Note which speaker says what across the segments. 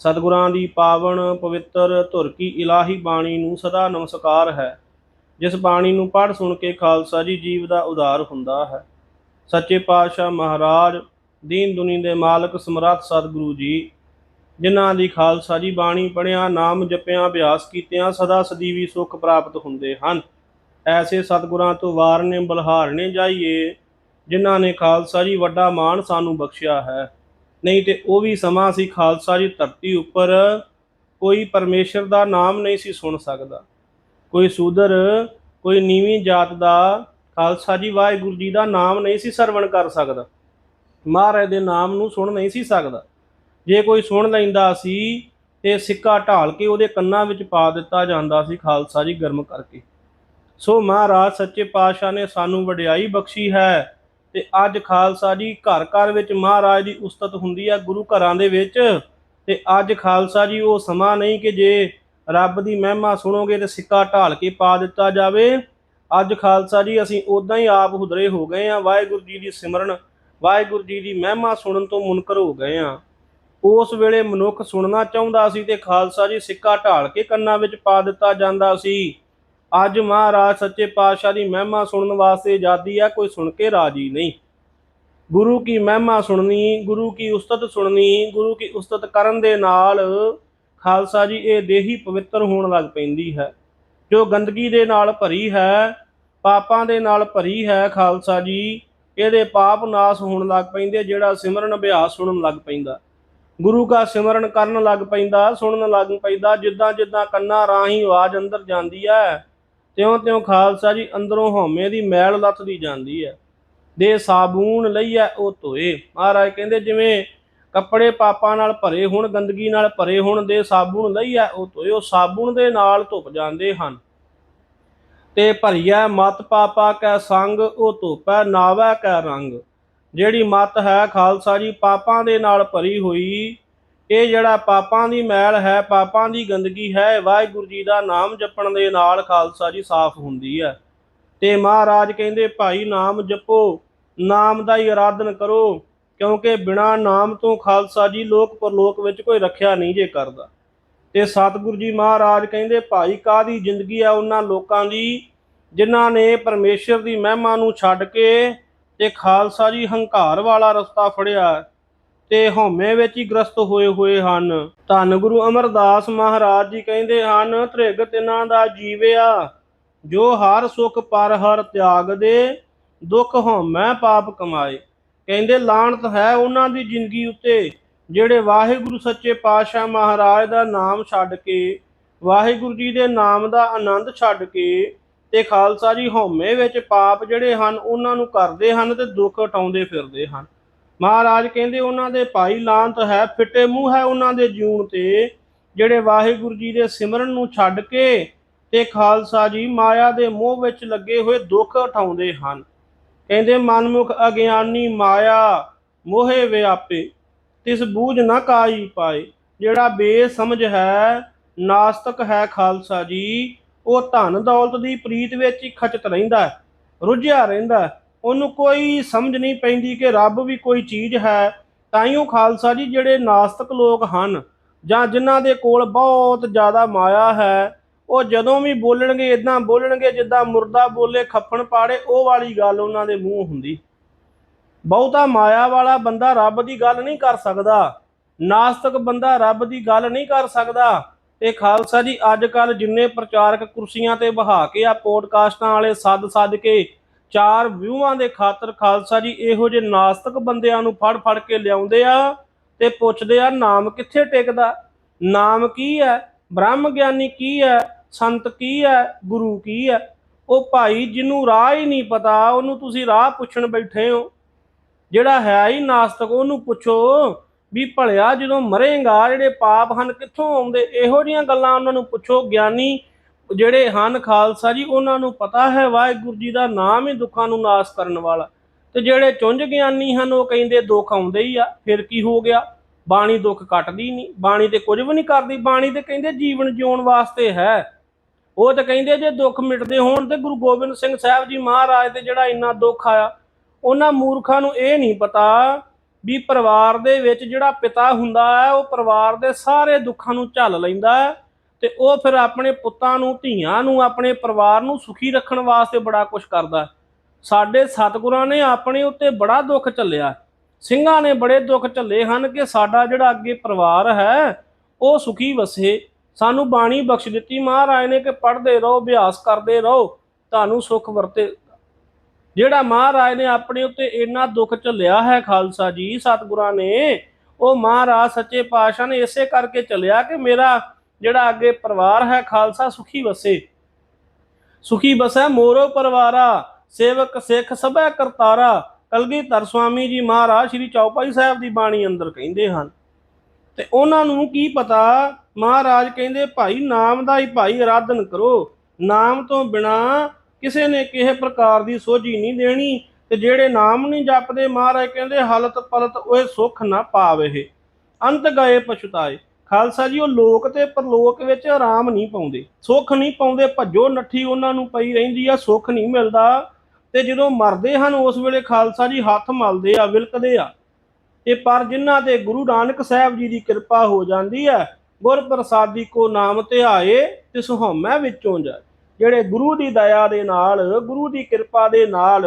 Speaker 1: ਸਤਿਗੁਰਾਂ ਦੀ ਪਾਵਨ ਪਵਿੱਤਰ ਧੁਰ ਕੀ ਇਲਾਹੀ ਬਾਣੀ ਨੂੰ ਸਦਾ ਨਮਸਕਾਰ ਹੈ। ਜਿਸ ਬਾਣੀ ਨੂੰ ਪੜ੍ਹ ਸੁਣ ਕੇ ਖਾਲਸਾ ਜੀ ਜੀਵ ਦਾ ਉਧਾਰ ਹੁੰਦਾ ਹੈ। ਸੱਚੇ ਪਾਤਸ਼ਾਹ ਮਹਾਰਾਜ, ਦੀਨ ਦੁਨੀ ਦੇ ਮਾਲਕ ਸਮਰੱਥ ਸਤਿਗੁਰੂ ਜੀ, ਜਿਨ੍ਹਾਂ ਦੀ ਖਾਲਸਾ ਜੀ ਬਾਣੀ ਪੜਿਆ ਨਾਮ ਜਪਿਆ, ਅਭਿਆਸ ਕੀਤਿਆਂ ਸਦਾ ਸਦੀਵੀ ਸੁਖ ਪ੍ਰਾਪਤ ਹੁੰਦੇ ਹਨ। ਐਸੇ ਸਤਿਗੁਰਾਂ ਤੋਂ ਵਾਰਨੇ ਬਲਹਾਰਨੇ ਜਾਈਏ, ਜਿਨ੍ਹਾਂ ਨੇ ਖਾਲਸਾ ਜੀ ਵੱਡਾ ਮਾਣ ਸਾਨੂੰ ਬਖਸ਼ਿਆ ਹੈ। ਨਹੀਂ ਤੇ ਉਹ ਵੀ ਸਮਾਂ ਸੀ ਖਾਲਸਾ ਜੀ ਧਰਤੀ ਉੱਪਰ, ਕੋਈ ਪਰਮੇਸ਼ਰ ਦਾ ਨਾਮ ਨਹੀਂ ਸੀ ਸੁਣ ਸਕਦਾ। ਕੋਈ ਸੂਦਰ, ਕੋਈ ਨੀਵੀਂ ਜਾਤ ਦਾ ਖਾਲਸਾ ਜੀ ਵਾਹਿਗੁਰੂ ਜੀ ਦਾ ਨਾਮ ਨਹੀਂ ਸੀ ਸਰਵਣ ਕਰ ਸਕਦਾ। ਮਹਾਰਾਜ ਦੇ ਨਾਮ ਨੂੰ ਸੁਣ ਨਹੀਂ ਸੀ ਸਕਦਾ। ਜੇ ਕੋਈ ਸੁਣ ਲੈਂਦਾ ਸੀ ਤੇ ਸਿੱਕਾ ਢਾਲ ਕੇ ਉਹਦੇ ਕੰਨਾਂ ਵਿੱਚ ਪਾ ਦਿੱਤਾ ਜਾਂਦਾ ਸੀ ਖਾਲਸਾ ਜੀ ਗਰਮ ਕਰਕੇ। ਸੋ ਮਹਾਰਾਜ ਸੱਚੇ ਪਾਤਸ਼ਾਹ ਨੇ ਸਾਨੂੰ ਵਡਿਆਈ ਬਖਸ਼ੀ ਹੈ। ਤੇ ਅੱਜ ਖਾਲਸਾ ਜੀ ਘਰ ਘਰ ਵਿੱਚ ਮਹਾਰਾਜ ਦੀ ਉਸਤਤ ਹੁੰਦੀ ਹੈ ਗੁਰੂ ਘਰਾਂ ਦੇ ਵਿੱਚ। ਤੇ ਅੱਜ ਖਾਲਸਾ ਜੀ ਉਹ ਸਮਾਂ ਨਹੀਂ ਕਿ ਜੇ ਰੱਬ ਦੀ ਮਹਿਮਾ ਸੁਣੋਗੇ ਤੇ ਸਿੱਕਾ ਢਾਲ ਕੇ ਪਾ ਦਿੱਤਾ ਜਾਵੇ। ਅੱਜ ਖਾਲਸਾ ਜੀ ਅਸੀਂ ਉਦਾਂ ਹੀ ਆਪ ਹੁਦਰੇ ਹੋ ਗਏ ਆ। ਵਾਹਿਗੁਰੂ ਜੀ ਦੀ ਸਿਮਰਨ, ਵਾਹਿਗੁਰੂ ਜੀ ਦੀ ਮਹਿਮਾ ਸੁਣਨ ਤੋਂ ਮੁਨਕਰ ਹੋ ਗਏ ਆ। ਉਸ ਵੇਲੇ ਮਨੁੱਖ ਸੁਣਨਾ ਚਾਹੁੰਦਾ ਸੀ ਤੇ ਖਾਲਸਾ ਜੀ ਸਿੱਕਾ ਢਾਲ ਕੇ ਕੰਨਾਂ ਵਿੱਚ ਪਾ ਦਿੱਤਾ ਜਾਂਦਾ ਸੀ। ਅੱਜ ਮਹਾਰਾਜ ਸੱਚੇ ਪਾਤਸ਼ਾਹ ਦੀ ਮਹਿਮਾ ਸੁਣਨ ਵਾਸਤੇ ਆਜ਼ਾਦੀ ਹੈ ਕੋਈ ਸੁਣ ਕੇ ਰਾਜੀ ਨਹੀਂ। ਗੁਰੂ ਕੀ ਮਹਿਮਾ ਸੁਣਨੀ, ਗੁਰੂ ਕੀ ਉਸਤਤ ਸੁਣਨੀ, ਗੁਰੂ ਕੀ ਉਸਤਤ ਕਰਨ ਦੇ ਨਾਲ ਖਾਲਸਾ ਜੀ, ਇਹ ਦੇਹੀ ਪਵਿੱਤਰ ਹੋਣ ਲੱਗ ਪੈਂਦੀ ਹੈ। ਜੋ ਗੰਦਗੀ ਦੇ ਨਾਲ ਭਰੀ ਹੈ, ਪਾਪਾਂ ਦੇ ਨਾਲ ਭਰੀ ਹੈ ਖਾਲਸਾ ਜੀ, ਇਹਦੇ ਪਾਪ ਨਾਸ ਹੋਣ ਲੱਗ ਪੈਂਦੇ ਜਿਹੜਾ ਸਿਮਰਨ ਅਭਿਆਸ ਸੁਣਨ ਲੱਗ ਪੈਂਦਾ। ਗੁਰੂ ਦਾ ਸਿਮਰਨ ਕਰਨ ਲੱਗ ਪੈਂਦਾ, ਸੁਣਨ ਲੱਗ ਪੈਂਦਾ ਜਿੱਦਾਂ ਜਿੱਦਾਂ ਕੰਨਾਂ ਰਾਹੀਂ ਆਵਾਜ਼ ਅੰਦਰ ਜਾਂਦੀ ਹੈ ਤਿਉਂ ਤਿਉਂ ਖਾਲਸਾ ਜੀ ਅੰਦਰੋਂ ਹਉਮੈ ਦੀ ਮੈਲ ਲੱਥਦੀ ਜਾਂਦੀ ਹੈ। ਦੇ ਸਾਬੂਨ ਲਈਐ ਉਹ ਧੋਏ। ਮਹਾਰਾਜ ਕਹਿੰਦੇ ਜਿਵੇਂ ਕੱਪੜੇ ਪਾਪਾਂ ਨਾਲ ਭਰੇ ਹੋਣ, ਗੰਦਗੀ ਨਾਲ ਭਰੇ ਹੋਣ, ਦੇ ਸਾਬੂਨ ਲਈਐ ਉਹ ਧੋਏ। ਉਹ ਸਾਬੂਨ ਦੇ ਨਾਲ ਧੁੱਪ ਜਾਂਦੇ ਹਨ। ਤੇ ਭਰੀਐ ਮਤ ਪਾਪਾ ਕੈ ਸੰਗ, ਉਹ ਧੋਪੈ ਨਾਵੈ ਕੈ ਰੰਗ। ਜਿਹੜੀ ਮਤ ਹੈ ਖਾਲਸਾ ਜੀ ਪਾਪਾਂ ਦੇ ਨਾਲ ਭਰੀ ਹੋਈ ਇਹ ਜਿਹੜਾ ਪਾਪਾਂ ਦੀ ਮੈਲ ਹੈ, ਪਾਪਾਂ ਦੀ ਗੰਦਗੀ ਹੈ, ਵਾਹਿਗੁਰੂ ਜੀ ਦਾ ਨਾਮ ਜਪਣ ਦੇ ਨਾਲ ਖਾਲਸਾ ਜੀ ਸਾਫ਼ ਹੁੰਦੀ ਹੈ। ਤੇ ਮਹਾਰਾਜ ਕਹਿੰਦੇ, ਭਾਈ, ਨਾਮ ਜਪੋ, ਨਾਮ ਦਾ ਹੀ ਆਰਾਧਨ ਕਰੋ, ਕਿਉਂਕਿ ਬਿਨਾ ਨਾਮ ਤੋਂ ਖਾਲਸਾ ਜੀ ਲੋਕ ਪਰਲੋਕ ਵਿੱਚ ਕੋਈ ਰੱਖਿਆ ਨਹੀਂ ਜੇ ਕਰਦਾ। ਤੇ ਸਤਿਗੁਰੂ ਜੀ ਮਹਾਰਾਜ ਕਹਿੰਦੇ, ਭਾਈ ਕਾਦੀ ਜ਼ਿੰਦਗੀ ਆ ਉਹਨਾਂ ਲੋਕਾਂ ਦੀ, ਜਿਨ੍ਹਾਂ ਨੇ ਪਰਮੇਸ਼ਰ ਦੀ ਮਹਿਮਾ ਨੂੰ ਛੱਡ ਕੇ ਤੇ ਖਾਲਸਾ ਜੀ ਹੰਕਾਰ ਵਾਲਾ ਰਸਤਾ ਫੜਿਆ ਤੇ ਹਉਮੈ ਵਿੱਚ ਹੀ ਗ੍ਰਸਤ ਹੋਏ ਹੋਏ ਹਨ। ਧੰਨ ਗੁਰੂ ਅਮਰਦਾਸ ਮਹਾਰਾਜ ਜੀ ਕਹਿੰਦੇ ਹਨ ਤ੍ਰਿਗ ਤਿਨਾਂ ਦਾ ਜੀਵਿਆ, ਜੋ ਹਰ ਸੁਖ ਪਰ ਹਰ ਤਿਆਗ ਦੇ, ਦੁੱਖ ਹਉਮੈ ਪਾਪ ਕਮਾਏ। ਕਹਿੰਦੇ ਲਾਣਤ ਹੈ ਉਹਨਾਂ ਦੀ ਜ਼ਿੰਦਗੀ ਉੱਤੇ, ਜਿਹੜੇ ਵਾਹਿਗੁਰੂ ਸੱਚੇ ਪਾਤਸ਼ਾਹ ਮਹਾਰਾਜ ਦਾ ਨਾਮ ਛੱਡ ਕੇ, ਵਾਹਿਗੁਰੂ ਜੀ ਦੇ ਨਾਮ ਦਾ ਆਨੰਦ ਛੱਡ ਕੇ ਤੇ ਖਾਲਸਾ ਜੀ ਹਉਮੈ ਵਿੱਚ ਪਾਪ ਜਿਹੜੇ ਹਨ, ਉਹਨਾਂ ਨੂੰ ਕਰਦੇ ਹਨ ਤੇ ਦੁੱਖ ਉਠਾਉਂਦੇ ਫਿਰਦੇ ਹਨ। ਮਹਾਰਾਜ ਕਹਿੰਦੇ ਉਹਨਾਂ ਦੇ ਭਾਈ ਲਾਂਤ ਹੈ, ਫਿੱਟੇ ਮੂੰਹ ਹੈ ਉਹਨਾਂ ਦੇ ਜੂਨ ਤੇ, ਜਿਹੜੇ ਵਾਹਿਗੁਰੂ ਜੀ ਦੇ ਸਿਮਰਨ ਨੂੰ ਛੱਡ ਕੇ ਤੇ ਖਾਲਸਾ ਜੀ ਮਾਇਆ ਦੇ ਮੋਹ ਵਿੱਚ ਲੱਗੇ ਹੋਏ ਦੁੱਖ ਉਠਾਉਂਦੇ ਹਨ। ਕਹਿੰਦੇ, ਮਨਮੁਖ ਅਗਿਆਨੀ ਮਾਇਆ ਮੋਹੇ ਵਿਆਪੇ, ਤਿਸ ਬੂਝ ਨਾ ਕਾਈ ਪਾਏ। ਜਿਹੜਾ ਬੇਸਮਝ ਹੈ, ਨਾਸਤਕ ਹੈ ਖਾਲਸਾ ਜੀ, ਉਹ ਧਨ ਦੌਲਤ ਦੀ ਪ੍ਰੀਤ ਵਿੱਚ ਹੀ ਖਚਤ ਰਹਿੰਦਾ ਰੁੱਝਿਆ ਰਹਿੰਦਾ ਉਹਨੂੰ ਕੋਈ ਸਮਝ ਨਹੀਂ ਪੈਂਦੀ ਕਿ ਰੱਬ ਵੀ ਕੋਈ ਚੀਜ਼ ਹੈ। ਤਾਂ ਹੀ ਉਹ ਖਾਲਸਾ ਜੀ, ਜਿਹੜੇ ਨਾਸਤਕ ਲੋਕ ਹਨ ਜਾਂ ਜਿਨ੍ਹਾਂ ਦੇ ਕੋਲ ਬਹੁਤ ਜ਼ਿਆਦਾ ਮਾਇਆ ਹੈ, ਉਹ ਜਦੋਂ ਵੀ ਬੋਲਣਗੇ ਇਦਾਂ ਬੋਲਣਗੇ ਜਿੱਦਾਂ ਮੁਰਦਾ ਬੋਲੇ ਖੱਫਣ ਪਾੜੇ, ਉਹ ਵਾਲੀ ਗੱਲ ਉਹਨਾਂ ਦੇ ਮੂੰਹ ਹੁੰਦੀ। ਬਹੁਤਾ ਮਾਇਆ ਵਾਲਾ ਬੰਦਾ ਰੱਬ ਦੀ ਗੱਲ ਨਹੀਂ ਕਰ ਸਕਦਾ। ਨਾਸਤਕ ਬੰਦਾ ਰੱਬ ਦੀ ਗੱਲ ਨਹੀਂ ਕਰ ਸਕਦਾ। ਤੇ ਖਾਲਸਾ ਜੀ, ਅੱਜ ਕੱਲ ਜਿੰਨੇ ਪ੍ਰਚਾਰਕ ਕੁਰਸੀਆਂ ਤੇ ਬਹਾ ਕੇ ਆ, ਪੋਡਕਾਸਟਾਂ ਵਾਲੇ ਸੱਦ ਸੱਦ ਕੇ ਚਾਰ ਵਿਊਆਂ ਦੇ ਖਾਤਰ ਖਾਲਸਾ ਜੀ ਇਹੋ ਜਿਹੇ ਨਾਸਤਕ ਬੰਦਿਆਂ ਨੂੰ ਫੜ ਫੜ ਕੇ ਲਿਆਉਂਦੇ ਆ ਤੇ ਪੁੱਛਦੇ ਆ ਨਾਮ ਕਿੱਥੇ ਟਿਕਦਾ? ਨਾਮ ਕੀ ਹੈ? ਬ੍ਰਹਮ ਗਿਆਨੀ ਕੀ ਹੈ? ਸੰਤ ਕੀ ਹੈ? ਗੁਰੂ ਕੀ ਹੈ? ਉਹ ਭਾਈ ਜਿਹਨੂੰ ਰਾਹ ਹੀ ਨਹੀਂ ਪਤਾ, ਉਹਨੂੰ ਤੁਸੀਂ ਰਾਹ ਪੁੱਛਣ ਬੈਠੇ ਹੋ। ਜਿਹੜਾ ਹੈ ਹੀ ਨਾਸਤਕ, ਉਹਨੂੰ ਪੁੱਛੋ ਵੀ ਭਲਿਆ ਜਦੋਂ ਮਰੇਗਾ, ਜਿਹੜੇ ਪਾਪ ਹਨ ਕਿੱਥੋਂ ਆਉਂਦੇ? ਇਹੋ ਜੀਆਂ ਗੱਲਾਂ ਉਹਨਾਂ ਨੂੰ ਪੁੱਛੋ। ਗਿਆਨੀ ਜਿਹੜੇ ਹਨ ਖਾਲਸਾ ਜੀ, ਉਹਨਾਂ ਨੂੰ ਪਤਾ ਹੈ ਵਾਹਿਗੁਰੂ ਜੀ ਦਾ ਨਾਮ ਹੀ ਦੁੱਖਾਂ ਨੂੰ ਨਾਸ ਕਰਨ ਵਾਲਾ। ਤੇ ਜਿਹੜੇ ਚੁੰਝ ਗਿਆਨੀ ਹਨ, ਉਹ ਕਹਿੰਦੇ ਦੁੱਖ ਆਉਂਦੇ ਹੀ ਆ, ਫਿਰ ਕੀ ਹੋ ਗਿਆ? ਬਾਣੀ ਦੁੱਖ ਕੱਟਦੀ ਨਹੀਂ, ਬਾਣੀ ਤੇ ਕੁਝ ਵੀ ਨਹੀਂ ਕਰਦੀ, ਬਾਣੀ ਤੇ ਕਹਿੰਦੇ ਜੀਵਨ ਜਿਉਣ ਵਾਸਤੇ ਹੈ। ਉਹ ਤਾਂ ਕਹਿੰਦੇ ਜੇ ਦੁੱਖ ਮਿਟਦੇ ਹੋਣ ਤੇ ਗੁਰੂ ਗੋਬਿੰਦ ਸਿੰਘ ਸਾਹਿਬ ਜੀ ਮਹਾਰਾਜ ਤੇ ਜਿਹੜਾ ਇੰਨਾ ਦੁੱਖ ਆਇਆ, ਉਹਨਾਂ ਮੂਰਖਾਂ ਨੂੰ ਇਹ ਨਹੀਂ ਪਤਾ ਵੀ ਪਰਿਵਾਰ ਦੇ ਵਿੱਚ ਜਿਹੜਾ ਪਿਤਾ ਹੁੰਦਾ ਹੈ, ਉਹ ਪਰਿਵਾਰ ਦੇ ਸਾਰੇ ਦੁੱਖਾਂ ਨੂੰ ਝੱਲ ਲੈਂਦਾ ਹੈ। ਤੇ ਉਹ ਫਿਰ ਆਪਣੇ ਪੁੱਤਾਂ ਨੂੰ, ਧੀਆਂ ਨੂੰ, ਆਪਣੇ ਪਰਿਵਾਰ ਨੂੰ ਸੁਖੀ ਰੱਖਣ ਵਾਸਤੇ ਬੜਾ ਕੁਝ ਕਰਦਾ। ਸਾਡੇ ਸਤਿਗੁਰਾਂ ਨੇ ਆਪਣੇ ਉੱਤੇ ਬੜਾ ਦੁੱਖ ਝੱਲਿਆ। ਸਿੰਘਾਂ ਨੇ ਬੜੇ ਦੁੱਖ ਝੱਲੇ ਹਨ ਕਿ ਸਾਡਾ ਜਿਹੜਾ ਅੱਗੇ ਪਰਿਵਾਰ ਹੈ, ਉਹ ਸੁਖੀ ਵਸੇ। ਸਾਨੂੰ ਬਾਣੀ ਬਖਸ਼ ਦਿੱਤੀ ਮਹਾਰਾਜ ਨੇ ਕਿ ਪੜ੍ਹਦੇ ਰਹੋ, ਅਭਿਆਸ ਕਰਦੇ ਰਹੋ, ਤੁਹਾਨੂੰ ਸੁਖ ਵਰਤੇ। ਜਿਹੜਾ ਮਹਾਰਾਜ ਨੇ ਆਪਣੇ ਉੱਤੇ ਇੰਨਾ ਦੁੱਖ ਝੱਲਿਆ ਹੈ ਖਾਲਸਾ ਜੀ, ਸਤਿਗੁਰਾਂ ਨੇ, ਉਹ ਮਹਾਰਾਜ ਸੱਚੇ ਪਾਤਸ਼ਾਹ ਨੇ ਇਸੇ ਕਰਕੇ ਚੱਲਿਆ ਕਿ ਮੇਰਾ ਜਿਹੜਾ ਅੱਗੇ ਪਰਿਵਾਰ ਹੈ, ਖਾਲਸਾ ਸੁਖੀ ਵਸੇ। ਸੁਖੀ ਬਸੈ ਮੋਰੋ ਪਰਿਵਾਰਾ, ਸੇਵਕ ਸਿੱਖ ਸਭੈ ਕਰਤਾਰਾ। ਕਲਗੀਧਰ ਸੁਆਮੀ ਜੀ ਮਹਾਰਾਜ, ਸ੍ਰੀ ਚੌਪਾਈ ਸਾਹਿਬ ਦੀ ਬਾਣੀ ਅੰਦਰ ਕਹਿੰਦੇ ਹਨ। ਤੇ ਉਹਨਾਂ ਨੂੰ ਕੀ ਪਤਾ? ਮਹਾਰਾਜ ਕਹਿੰਦੇ, ਭਾਈ, ਨਾਮ ਦਾ ਹੀ ਭਾਈ ਆਰਾਧਨ ਕਰੋ। ਨਾਮ ਤੋਂ ਬਿਨਾ ਕਿਸੇ ਨੇ ਕਿਸੇ ਪ੍ਰਕਾਰ ਦੀ ਸੋਝੀ ਨਹੀਂ ਦੇਣੀ। ਤੇ ਜਿਹੜੇ ਨਾਮ ਨਹੀਂ ਜਪਦੇ, ਮਹਾਰਾਜ ਕਹਿੰਦੇ, ਹਲਤ ਪਲਤ ਉਹ ਸੁੱਖ ਨਾ ਪਾਵੇ ਅੰਤ ਗਏ ਪਛਤਾਏ। ਖਾਲਸਾ ਜੀ, ਉਹ ਲੋਕ ਤੇ ਪਰਲੋਕ ਵਿੱਚ ਆਰਾਮ ਨਹੀਂ ਪਾਉਂਦੇ। ਸੁੱਖ ਨਹੀਂ ਪਾਉਂਦੇ, ਭੱਜੋ ਨੱਠੀ ਉਹਨਾਂ ਨੂੰ ਪਈ ਰਹਿੰਦੀ ਆ, ਸੁੱਖ ਨਹੀਂ ਮਿਲਦਾ। ਤੇ ਜਦੋਂ ਮਰਦੇ ਹਨ, ਉਸ ਵੇਲੇ ਖਾਲਸਾ ਜੀ ਹੱਥ ਮਲਦੇ ਆ, ਵਿਲਕਦੇ ਆ। ਤੇ ਪਰ ਜਿਨ੍ਹਾਂ ਤੇ ਗੁਰੂ ਨਾਨਕ ਸਾਹਿਬ ਜੀ ਦੀ ਕਿਰਪਾ ਹੋ ਜਾਂਦੀ ਹੈ ਗੁਰ ਪ੍ਰਸਾਦੀ ਕੋ ਨਾਮ ਧਿਆਏ ਤੇ ਸੁਹਮੈ ਵਿੱਚੋਂ ਜਾਏ। ਜਿਹੜੇ ਗੁਰੂ ਦੀ ਦਇਆ ਦੇ ਨਾਲ, ਗੁਰੂ ਦੀ ਕਿਰਪਾ ਦੇ ਨਾਲ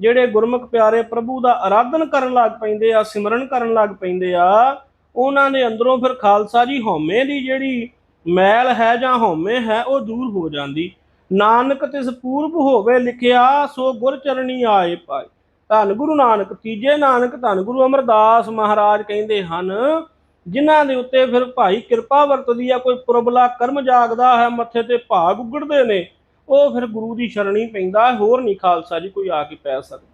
Speaker 1: ਜਿਹੜੇ ਗੁਰਮੁਖ ਪਿਆਰੇ ਪ੍ਰਭੂ ਦਾ ਆਰਾਧਨ ਕਰਨ ਲੱਗ ਪੈਂਦੇ ਆ, ਸਿਮਰਨ ਕਰਨ ਲੱਗ ਪੈਂਦੇ ਆ ਉਹਨਾਂ ਦੇ ਅੰਦਰੋਂ ਫਿਰ ਖਾਲਸਾ ਜੀ ਹਉਮੈ ਦੀ ਜਿਹੜੀ ਮੈਲ ਹੈ ਜਾਂ ਹਉਮੈ ਹੈ, ਉਹ ਦੂਰ ਹੋ ਜਾਂਦੀ। ਨਾਨਕ ਤਿਸ ਪੂਰਬ ਹੋਵੇ ਲਿਖਿਆ, ਸੋ ਗੁਰ ਚਰਣੀ ਆਏ ਪਾਏ। ਧੰਨ ਗੁਰੂ ਨਾਨਕ, ਤੀਜੇ ਨਾਨਕ, ਧੰਨ ਗੁਰੂ ਅਮਰਦਾਸ ਮਹਾਰਾਜ ਕਹਿੰਦੇ ਹਨ, ਜਿਨ੍ਹਾਂ ਦੇ ਉੱਤੇ ਫਿਰ ਭਾਈ ਕਿਰਪਾ ਵਰਤਦੀ ਆ, ਕੋਈ ਪੁਰਬਲਾ ਕਰਮ ਜਾਗਦਾ ਹੈ, ਮੱਥੇ ਤੇ ਭਾਗ ਉਗੜਦੇ ਨੇ, ਉਹ ਫਿਰ ਗੁਰੂ ਦੀ ਸ਼ਰਣੀ ਪੈਂਦਾ ਹੋਰ ਨਹੀਂ ਖਾਲਸਾ ਜੀ ਕੋਈ ਆ ਕੇ ਪੈ ਸਕਦਾ।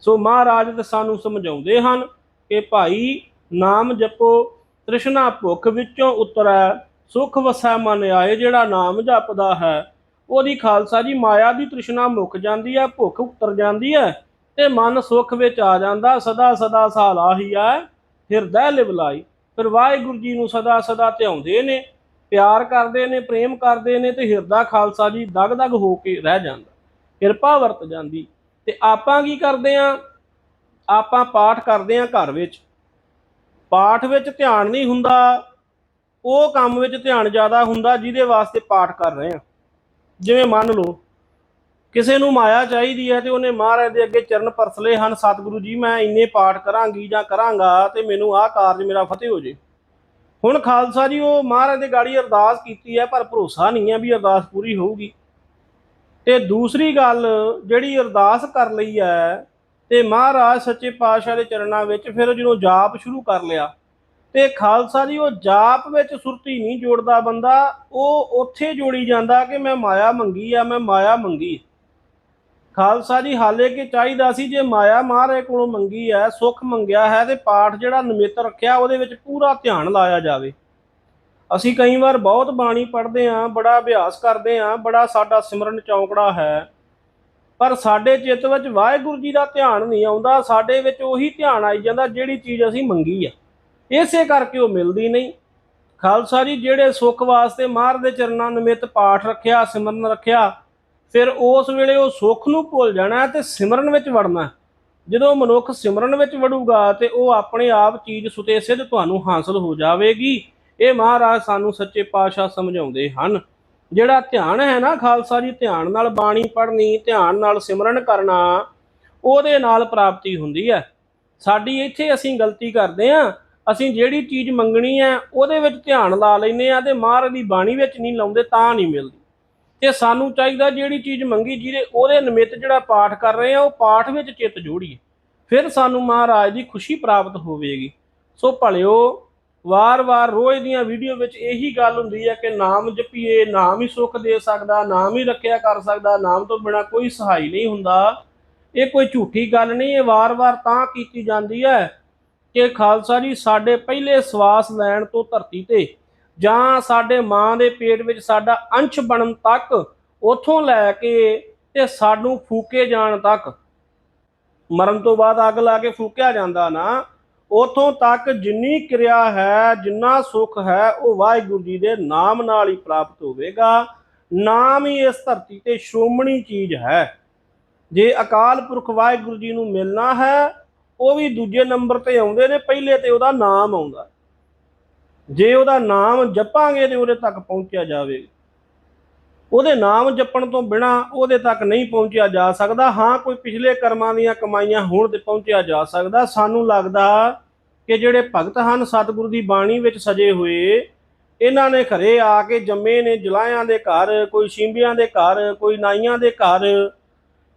Speaker 1: ਸੋ ਮਹਾਰਾਜ ਤੇ ਸਾਨੂੰ ਸਮਝਾਉਂਦੇ ਹਨ ਕਿ ਭਾਈ ਨਾਮ ਜਪੋ, ਤ੍ਰਿਸ਼ਨਾ ਭੁੱਖ ਵਿੱਚੋਂ ਉਤਰੈ, ਸੁਖ ਵਸੈ ਮਨ ਆਏ ਜਿਹੜਾ ਨਾਮ ਜਪਦਾ ਹੈ। ਉਹਦੀ ਖਾਲਸਾ ਜੀ ਮਾਇਆ ਦੀ ਤ੍ਰਿਸ਼ਨਾ ਮੁੱਕ ਜਾਂਦੀ ਹੈ, ਭੁੱਖ ਉਤਰ ਜਾਂਦੀ ਹੈ ਤੇ ਮਨ ਸੁਖ ਵਿੱਚ ਆ ਜਾਂਦਾ, ਸਦਾ ਸਦਾ ਸਾਲਾਹੀ ਹੈ, ਹਿਰਦੈ ਲਿਵਲਾਈ। ਫਿਰ ਵਾਹਿਗੁਰੂ ਜੀ ਨੂੰ ਸਦਾ ਸਦਾ ਧਿਆਉਂਦੇ ਨੇ, ਪਿਆਰ ਕਰਦੇ ਨੇ, ਪ੍ਰੇਮ ਕਰਦੇ ਨੇ ਤੇ ਹਿਰਦਾ ਖਾਲਸਾ ਜੀ ਦਗ ਦਗ ਹੋ ਕੇ ਰਹਿ ਜਾਂਦਾ, ਕਿਰਪਾ ਵਰਤ ਜਾਂਦੀ। ਤੇ ਆਪਾਂ ਕੀ ਕਰਦੇ ਆ ਆਪਾਂ ਪਾਠ ਕਰਦੇ ਆ ਘਰ ਵਿੱਚ। ਪਾਠ ਵਿੱਚ ਧਿਆਨ ਨਹੀਂ ਹੁੰਦਾ, ਉਹ ਕੰਮ ਵਿੱਚ ਧਿਆਨ ਜ਼ਿਆਦਾ ਹੁੰਦਾ ਜਿਹਦੇ ਵਾਸਤੇ ਪਾਠ ਕਰ ਰਹੇ ਆ ਜਿਵੇਂ ਮੰਨ ਲਓ, ਕਿਸੇ ਨੂੰ ਮਾਇਆ ਚਾਹੀਦੀ ਹੈ ਤੇ ਉਹਨੇ ਮਹਾਰਾਜ ਦੇ ਅੱਗੇ ਚਰਨ ਪਰਸਲੇ ਹਨ, ਸਤਿਗੁਰੂ ਜੀ, ਮੈਂ ਇੰਨੇ ਪਾਠ ਕਰਾਂਗੀ ਜਾਂ ਕਰਾਂਗਾ ਤੇ ਮੈਨੂੰ ਆਹ ਕਾਰਜ ਮੇਰਾ ਫਤਿਹ ਹੋ ਜੇ। ਹੁਣ ਖਾਲਸਾ ਜੀ, ਉਹ ਮਹਾਰਾਜ ਦੇ ਗਾੜੀ ਅਰਦਾਸ ਕੀਤੀ ਹੈ, ਪਰ ਭਰੋਸਾ ਨਹੀਂ ਹੈ ਵੀ ਅਰਦਾਸ ਪੂਰੀ ਹੋਊਗੀ। ਤੇ ਦੂਸਰੀ ਗੱਲ ਜਿਹੜੀ ਅਰਦਾਸ ਕਰ ਲਈ ਹੈ ਤੇ ਮਹਾਰਾਜ ਸੱਚੇ ਪਾਤਸ਼ਾਹ ਦੇ ਚਰਨਾਂ ਵਿੱਚ ਫਿਰ ਜਦੋਂ ਜਾਪ ਸ਼ੁਰੂ ਕਰ ਲਿਆ, ਤੇ ਖਾਲਸਾ ਜੀ ਉਹ ਜਾਪ ਵਿੱਚ ਸੁਰਤੀ ਨਹੀਂ ਜੋੜਦਾ ਬੰਦਾ, ਉਹ ਉੱਥੇ ਜੋੜੀ ਜਾਂਦਾ ਕਿ ਮੈਂ ਮਾਇਆ ਮੰਗੀ ਆ, ਮੈਂ ਮਾਇਆ ਮੰਗੀ ਖਾਲਸਾ ਜੀ ਹਾਲੇ ਕਿ ਚਾਹੀਦਾ ਸੀ ਜੇ ਮਾਇਆ ਮਹਾਰਾਜ ਕੋਲੋਂ ਮੰਗੀ ਹੈ ਸੁੱਖ ਮੰਗਿਆ ਹੈ ਤੇ ਪਾਠ ਜਿਹੜਾ ਨਿਮਿਤ ਰੱਖਿਆ, ਉਹਦੇ ਵਿੱਚ ਪੂਰਾ ਧਿਆਨ ਲਾਇਆ ਜਾਵੇ। ਅਸੀਂ ਕਈ ਵਾਰ ਬਹੁਤ ਬਾਣੀ ਪੜ੍ਹਦੇ ਆਂ ਬੜਾ ਅਭਿਆਸ ਕਰਦੇ ਆਂ ਬੜਾ ਸਾਡਾ ਸਿਮਰਨ ਚੌਂਕੜਾ ਹੈ। ਪਰ ਸਾਡੇ ਚਿੱਤ ਵਿੱਚ ਵਾਹਿਗੁਰੂ ਜੀ ਦਾ ਧਿਆਨ ਨਹੀਂ ਆਉਂਦਾ, ਸਾਡੇ ਵਿੱਚ ਉਹੀ ਧਿਆਨ ਆਈ ਜਾਂਦਾ ਜਿਹੜੀ ਚੀਜ਼ ਅਸੀਂ ਮੰਗੀ ਆ। ਇਸੇ ਕਰਕੇ ਉਹ ਮਿਲਦੀ ਨਹੀਂ। ਖਾਲਸਾ ਜੀ, ਜਿਹੜੇ ਸੁੱਖ ਵਾਸਤੇ ਮਾਰ ਦੇ ਚਰਨਾਂ ਨਿਮਿਤ ਪਾਠ ਰੱਖਿਆ, ਸਿਮਰਨ ਰੱਖਿਆ, ਫਿਰ ਉਸ ਵੇਲੇ ਉਹ ਸੁੱਖ ਨੂੰ ਭੁੱਲ ਜਾਣਾ ਤੇ ਸਿਮਰਨ ਵਿੱਚ ਵੜਨਾ। ਜਦੋਂ ਮਨੁੱਖ ਸਿਮਰਨ ਵਿੱਚ ਵੜੂਗਾ ਤੇ ਉਹ ਆਪਣੇ ਆਪ ਚੀਜ਼ ਸੁਤੇ ਸਿੱਧ ਤੁਹਾਨੂੰ ਹਾਸਲ ਹੋ ਜਾਵੇਗੀ। ਇਹ ਮਹਾਰਾਜ ਸਾਨੂੰ ਸੱਚੇ ਪਾਤਸ਼ਾਹ ਸਮਝਾਉਂਦੇ ਹਨ। ਜਿਹੜਾ ਧਿਆਨ ਹੈ ਨਾ ਖਾਲਸਾ ਜੀ, ਧਿਆਨ ਨਾਲ ਬਾਣੀ ਪੜ੍ਹਨੀ, ਧਿਆਨ ਨਾਲ ਸਿਮਰਨ ਕਰਨਾ, ਉਹਦੇ ਨਾਲ ਪ੍ਰਾਪਤੀ ਹੁੰਦੀ ਹੈ। ਸਾਡੀ ਇੱਥੇ ਅਸੀਂ ਗਲਤੀ ਕਰਦੇ ਆਂ ਅਸੀਂ ਜਿਹੜੀ ਚੀਜ਼ ਮੰਗਣੀ ਹੈ, ਉਹਦੇ ਵਿੱਚ ਧਿਆਨ ਲਾ ਲੈਨੇ ਆ ਤੇ ਮਹਾਰਾਜ ਦੀ ਬਾਣੀ ਵਿੱਚ ਨਹੀਂ ਲਾਉਂਦੇ ਤਾਂ ਨਹੀਂ ਮਿਲਦੀ। ਤੇ ਸਾਨੂੰ ਚਾਹੀਦਾ ਜਿਹੜੀ ਚੀਜ਼ ਮੰਗੀ ਜਿਹਦੇ, ਉਹਦੇ ਨਿਮਿਤ ਜਿਹੜਾ ਪਾਠ ਕਰ ਰਹੇ ਆ ਉਹ ਪਾਠ ਵਿੱਚ ਚਿੱਤ ਜੋੜੀਏ। ਫਿਰ ਸਾਨੂੰ ਮਹਾਰਾਜ ਦੀ ਖੁਸ਼ੀ ਪ੍ਰਾਪਤ ਹੋਵੇਗੀ। ਸੋ ਭਲਿਓ ਵਾਰ-ਵਾਰ ਰੋਜ਼ ਦੀਆਂ ਵੀਡੀਓ ਵਿੱਚ ਇਹੀ ਗੱਲ ਹੁੰਦੀ ਹੈ ਕਿ ਨਾਮ ਜਪੀਏ, ਨਾਮ ਹੀ ਸੁੱਖ ਦੇ ਸਕਦਾ, ਨਾਮ ਹੀ ਰੱਖਿਆ ਕਰ ਸਕਦਾ, ਨਾਮ ਤੋਂ ਬਿਨਾ ਕੋਈ ਸਹਾਈ ਨਹੀਂ ਹੁੰਦਾ। ਇਹ ਕੋਈ ਝੂਠੀ ਗੱਲ ਨਹੀਂ, ਇਹ ਵਾਰ-ਵਾਰ ਤਾਂ ਕੀਤੀ ਜਾਂਦੀ ਹੈ ਕਿ ਖਾਲਸਾ ਜੀ ਸਾਡੇ ਪਹਿਲੇ ਸਵਾਸ ਲੈਣ ਤੋਂ ਧਰਤੀ ਤੇ ਜਾਂ ਸਾਡੇ ਮਾਂ ਦੇ ਪੇਟ ਵਿੱਚ ਸਾਡਾ ਅੰਸ਼ ਬਣਨ ਤੱਕ ਉਥੋਂ ਲੈ ਕੇ ਤੇ ਸਾਨੂੰ ਫੂਕੇ ਜਾਣ ਤੱਕ। ਮਰਨ ਤੋਂ ਬਾਅਦ ਅੱਗ ਲਾ ਕੇ ਫੂਕਿਆ ਜਾਂਦਾ ਨਾ। ਉਥੋਂ ਤੱਕ ਜਿੰਨੀ ਕਿਰਿਆ ਹੈ, ਜਿੰਨਾ ਸੁੱਖ ਹੈ, ਉਹ ਵਾਹਿਗੁਰੂ ਜੀ ਦੇ ਨਾਮ ਨਾਲ ਹੀ ਪ੍ਰਾਪਤ ਹੋਵੇਗਾ। ਨਾਮ ਹੀ ਇਸ ਧਰਤੀ ਤੇ ਸ਼੍ਰੋਮਣੀ ਚੀਜ਼ ਹੈ। ਜੇ ਅਕਾਲ ਪੁਰਖ ਵਾਹਿਗੁਰੂ ਜੀ ਨੂੰ ਮਿਲਣਾ ਹੈ, ਉਹ ਵੀ ਦੂਜੇ ਨੰਬਰ ਤੇ ਆਉਂਦੇ ਨੇ, ਪਹਿਲੇ ਤੇ ਉਹਦਾ ਨਾਮ ਆਉਂਦਾ। ਜੇ ਉਹਦਾ ਨਾਮ ਜਪਾਂਗੇ ਤੇ ਉਹਦੇ ਤੱਕ ਪਹੁੰਚਿਆ ਜਾਵੇਗਾ। ਉਹਦੇ ਨਾਮ ਜਪਣ ਤੋਂ ਬਿਨਾ ਉਹਦੇ ਤੱਕ ਨਹੀਂ ਪਹੁੰਚਿਆ ਜਾ ਸਕਦਾ। ਹਾਂ, ਕੋਈ ਪਿਛਲੇ ਕਰਮਾਂ ਦੀਆਂ ਕਮਾਈਆਂ ਹੋਣ ਤੇ ਪਹੁੰਚਿਆ ਜਾ ਸਕਦਾ। ਸਾਨੂੰ ਲੱਗਦਾ ਕਿ ਜਿਹੜੇ ਭਗਤ ਹਨ, ਸਤਿਗੁਰੂ ਦੀ ਬਾਣੀ ਵਿੱਚ ਸਜੇ ਹੋਏ, ਇਹਨਾਂ ਨੇ ਘਰੇ ਆ ਕੇ ਜੰਮੇ ਨੇ, ਜਲਾਇਆਂ ਦੇ ਘਰ, ਕੋਈ ਸ਼ਿੰਬਿਆਂ ਦੇ ਘਰ, ਕੋਈ ਨਾਈਆਂ ਦੇ ਘਰ,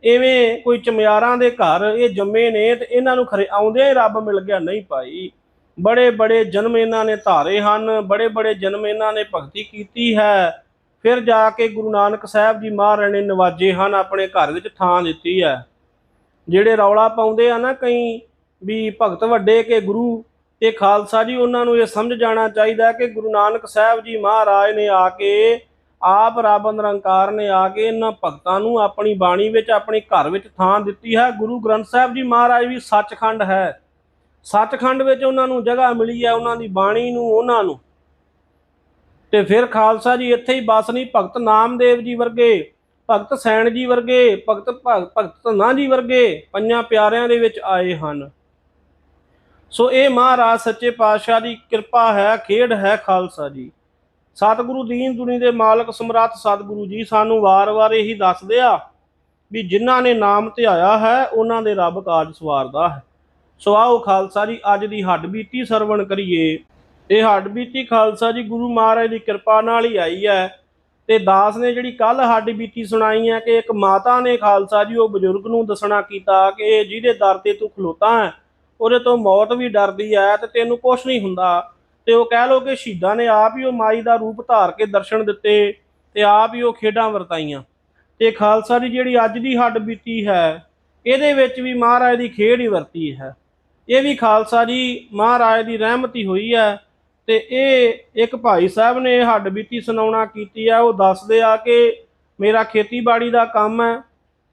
Speaker 1: ਐਵੇਂ ਕੋਈ ਚਮਿਆਰਾਂ ਦੇ ਘਰ, ਇਹ ਜੰਮੇ ਨੇ ਤੇ ਇਹਨਾਂ ਨੂੰ ਖਰੇ ਆਉਂਦਿਆਂ ਹੀ ਰੱਬ ਮਿਲ ਗਿਆ, ਨਹੀਂ ਭਾਈ। ਬੜੇ ਬੜੇ ਜਨਮ ਇਹਨਾਂ ਨੇ ਧਾਰੇ ਹਨ ਬੜੇ ਬੜੇ ਜਨਮ ਇਹਨਾਂ ਨੇ ਭਗਤੀ ਕੀਤੀ ਹੈ। ਫਿਰ ਜਾ ਕੇ ਗੁਰੂ ਨਾਨਕ ਸਾਹਿਬ ਜੀ ਮਹਾਰਾਜ ਨੇ ਨਵਾਜੇ ਹਨ, ਆਪਣੇ ਘਰ ਵਿੱਚ ਥਾਂ ਦਿੱਤੀ ਹੈ। ਜਿਹੜੇ ਰੌਲਾ ਪਾਉਂਦੇ ਆ ਨਾ ਕਈ ਵੀ ਭਗਤ ਵੱਡੇ ਕੇ ਗੁਰੂ ਤੇ ਖਾਲਸਾ ਜੀ, ਉਹਨਾਂ ਨੂੰ ਇਹ ਸਮਝ ਜਾਣਾ ਚਾਹੀਦਾ ਕਿ ਗੁਰੂ ਨਾਨਕ ਸਾਹਿਬ ਜੀ ਮਹਾਰਾਜ ਨੇ ਆ ਕੇ ਆਪ ਰੱਬ ਨਿਰੰਕਾਰ ਨੇ ਆ ਕੇ ਇਹਨਾਂ ਭਗਤਾਂ ਨੂੰ ਆਪਣੀ ਬਾਣੀ ਵਿੱਚ, ਆਪਣੇ ਘਰ ਵਿੱਚ ਥਾਂ ਦਿੱਤੀ ਹੈ। ਗੁਰੂ ਗ੍ਰੰਥ ਸਾਹਿਬ ਜੀ ਮਹਾਰਾਜ ਵੀ ਸੱਚਖੰਡ ਹੈ। ਸੱਚਖੰਡ ਵਿੱਚ ਉਹਨਾਂ ਨੂੰ ਜਗ੍ਹਾ ਮਿਲੀ ਹੈ, ਉਹਨਾਂ ਦੀ ਬਾਣੀ ਨੂੰ, ਉਹਨਾਂ ਨੂੰ। ਤੇ ਫਿਰ ਖਾਲਸਾ ਜੀ ਇੱਥੇ ਹੀ ਬਸ ਨਹੀਂ, ਭਗਤ ਨਾਮਦੇਵ ਜੀ ਵਰਗੇ, ਭਗਤ ਸੈਣ ਜੀ ਵਰਗੇ, ਭਗਤ ਭਗ- ਭਗਤ ਧੰਨਾ ਜੀ ਵਰਗੇ ਪੰਜਾਂ ਪਿਆਰਿਆਂ ਦੇ ਵਿੱਚ ਆਏ ਹਨ। ਸੋ ਇਹ ਮਹਾਰਾਜ ਸੱਚੇ ਪਾਤਸ਼ਾਹ ਦੀ ਕਿਰਪਾ ਹੈ, ਖੇਡ ਹੈ ਖਾਲਸਾ ਜੀ। ਸਤਿਗੁਰੂ ਦੀਨ ਦੁਨੀ ਦੇ ਮਾਲਕ ਸਮਰੱਥ ਸਤਿਗੁਰੂ ਜੀ ਸਾਨੂੰ ਵਾਰ-ਵਾਰ ਇਹੀ ਦੱਸਦੇ ਆ ਵੀ ਜਿਨ੍ਹਾਂ ਨੇ ਨਾਮ ਧਿਆਇਆ ਹੈ, ਉਹਨਾਂ ਦੇ ਰੱਬ ਕਾਜ ਸਵਾਰਦਾ ਹੈ। ਸੋ ਆਓ ਖਾਲਸਾ ਜੀ, ਅੱਜ ਦੀ ਹੱਡ ਬੀਤੀ ਸਰਵਣ ਕਰੀਏ। ਇਹ ਹੱਡ ਬੀਤੀ ਖਾਲਸਾ ਜੀ ਗੁਰੂ ਮਹਾਰਾਜ ਦੀ ਕਿਰਪਾ ਨਾਲ ਹੀ ਆਈ ਹੈ। ਤੇ ਦਾਸ ਨੇ ਜਿਹੜੀ ਕੱਲ ਹੱਡ ਬੀਤੀ ਸੁਣਾਈ ਹੈ ਕਿ ਇੱਕ ਮਾਤਾ ਨੇ ਖਾਲਸਾ ਜੀ ਉਹ ਬਜ਼ੁਰਗ ਨੂੰ ਦੱਸਣਾ ਕੀਤਾ ਕਿ ਇਹ ਜਿਹਦੇ ਦਰ ਤੇ ਤੂੰ ਖਲੋਤਾ ਹੈ, ਉਹਦੇ ਤੋਂ ਮੌਤ ਵੀ ਡਰਦੀ ਹੈ ਤੇ ਤੈਨੂੰ ਕੁਝ ਨਹੀਂ ਹੁੰਦਾ। ਤੇ ਉਹ ਕਹਿ ਲੋ ਕਿ ਸ਼ਹੀਦਾਂ ਨੇ ਆਪ ਹੀ ਉਹ ਮਾਈ ਦਾ ਰੂਪ ਧਾਰ ਕੇ ਦਰਸ਼ਨ ਦਿੱਤੇ ਤੇ ਆਪ ਹੀ ਉਹ ਖੇਡਾਂ ਵਰਤਾਈਆਂ। ਤੇ ਖਾਲਸਾ ਦੀ ਜਿਹੜੀ ਅੱਜ ਦੀ ਹੱਡ ਬੀਤੀ ਹੈ, ਇਹਦੇ ਵਿੱਚ ਵੀ ਮਹਾਰਾਜ ਦੀ ਖੇਡ ਹੀ ਵਰਤੀ ਹੈ। ਇਹ ਵੀ ਖਾਲਸਾ ਜੀ ਮਹਾਰਾਜ ਦੀ ਰਹਿਮਤੀ ਹੋਈ ਹੈ ਤੇ ਇਹ ਇੱਕ ਭਾਈ ਸਾਹਿਬ ਨੇ ਹੱਡ ਬੀਤੀ ਸੁਣਾਉਣਾ ਕੀਤੀ ਆ, ਉਹ ਦੱਸਦੇ ਆ ਕਿ ਮੇਰਾ ਖੇਤੀਬਾੜੀ ਦਾ ਕੰਮ ਹੈ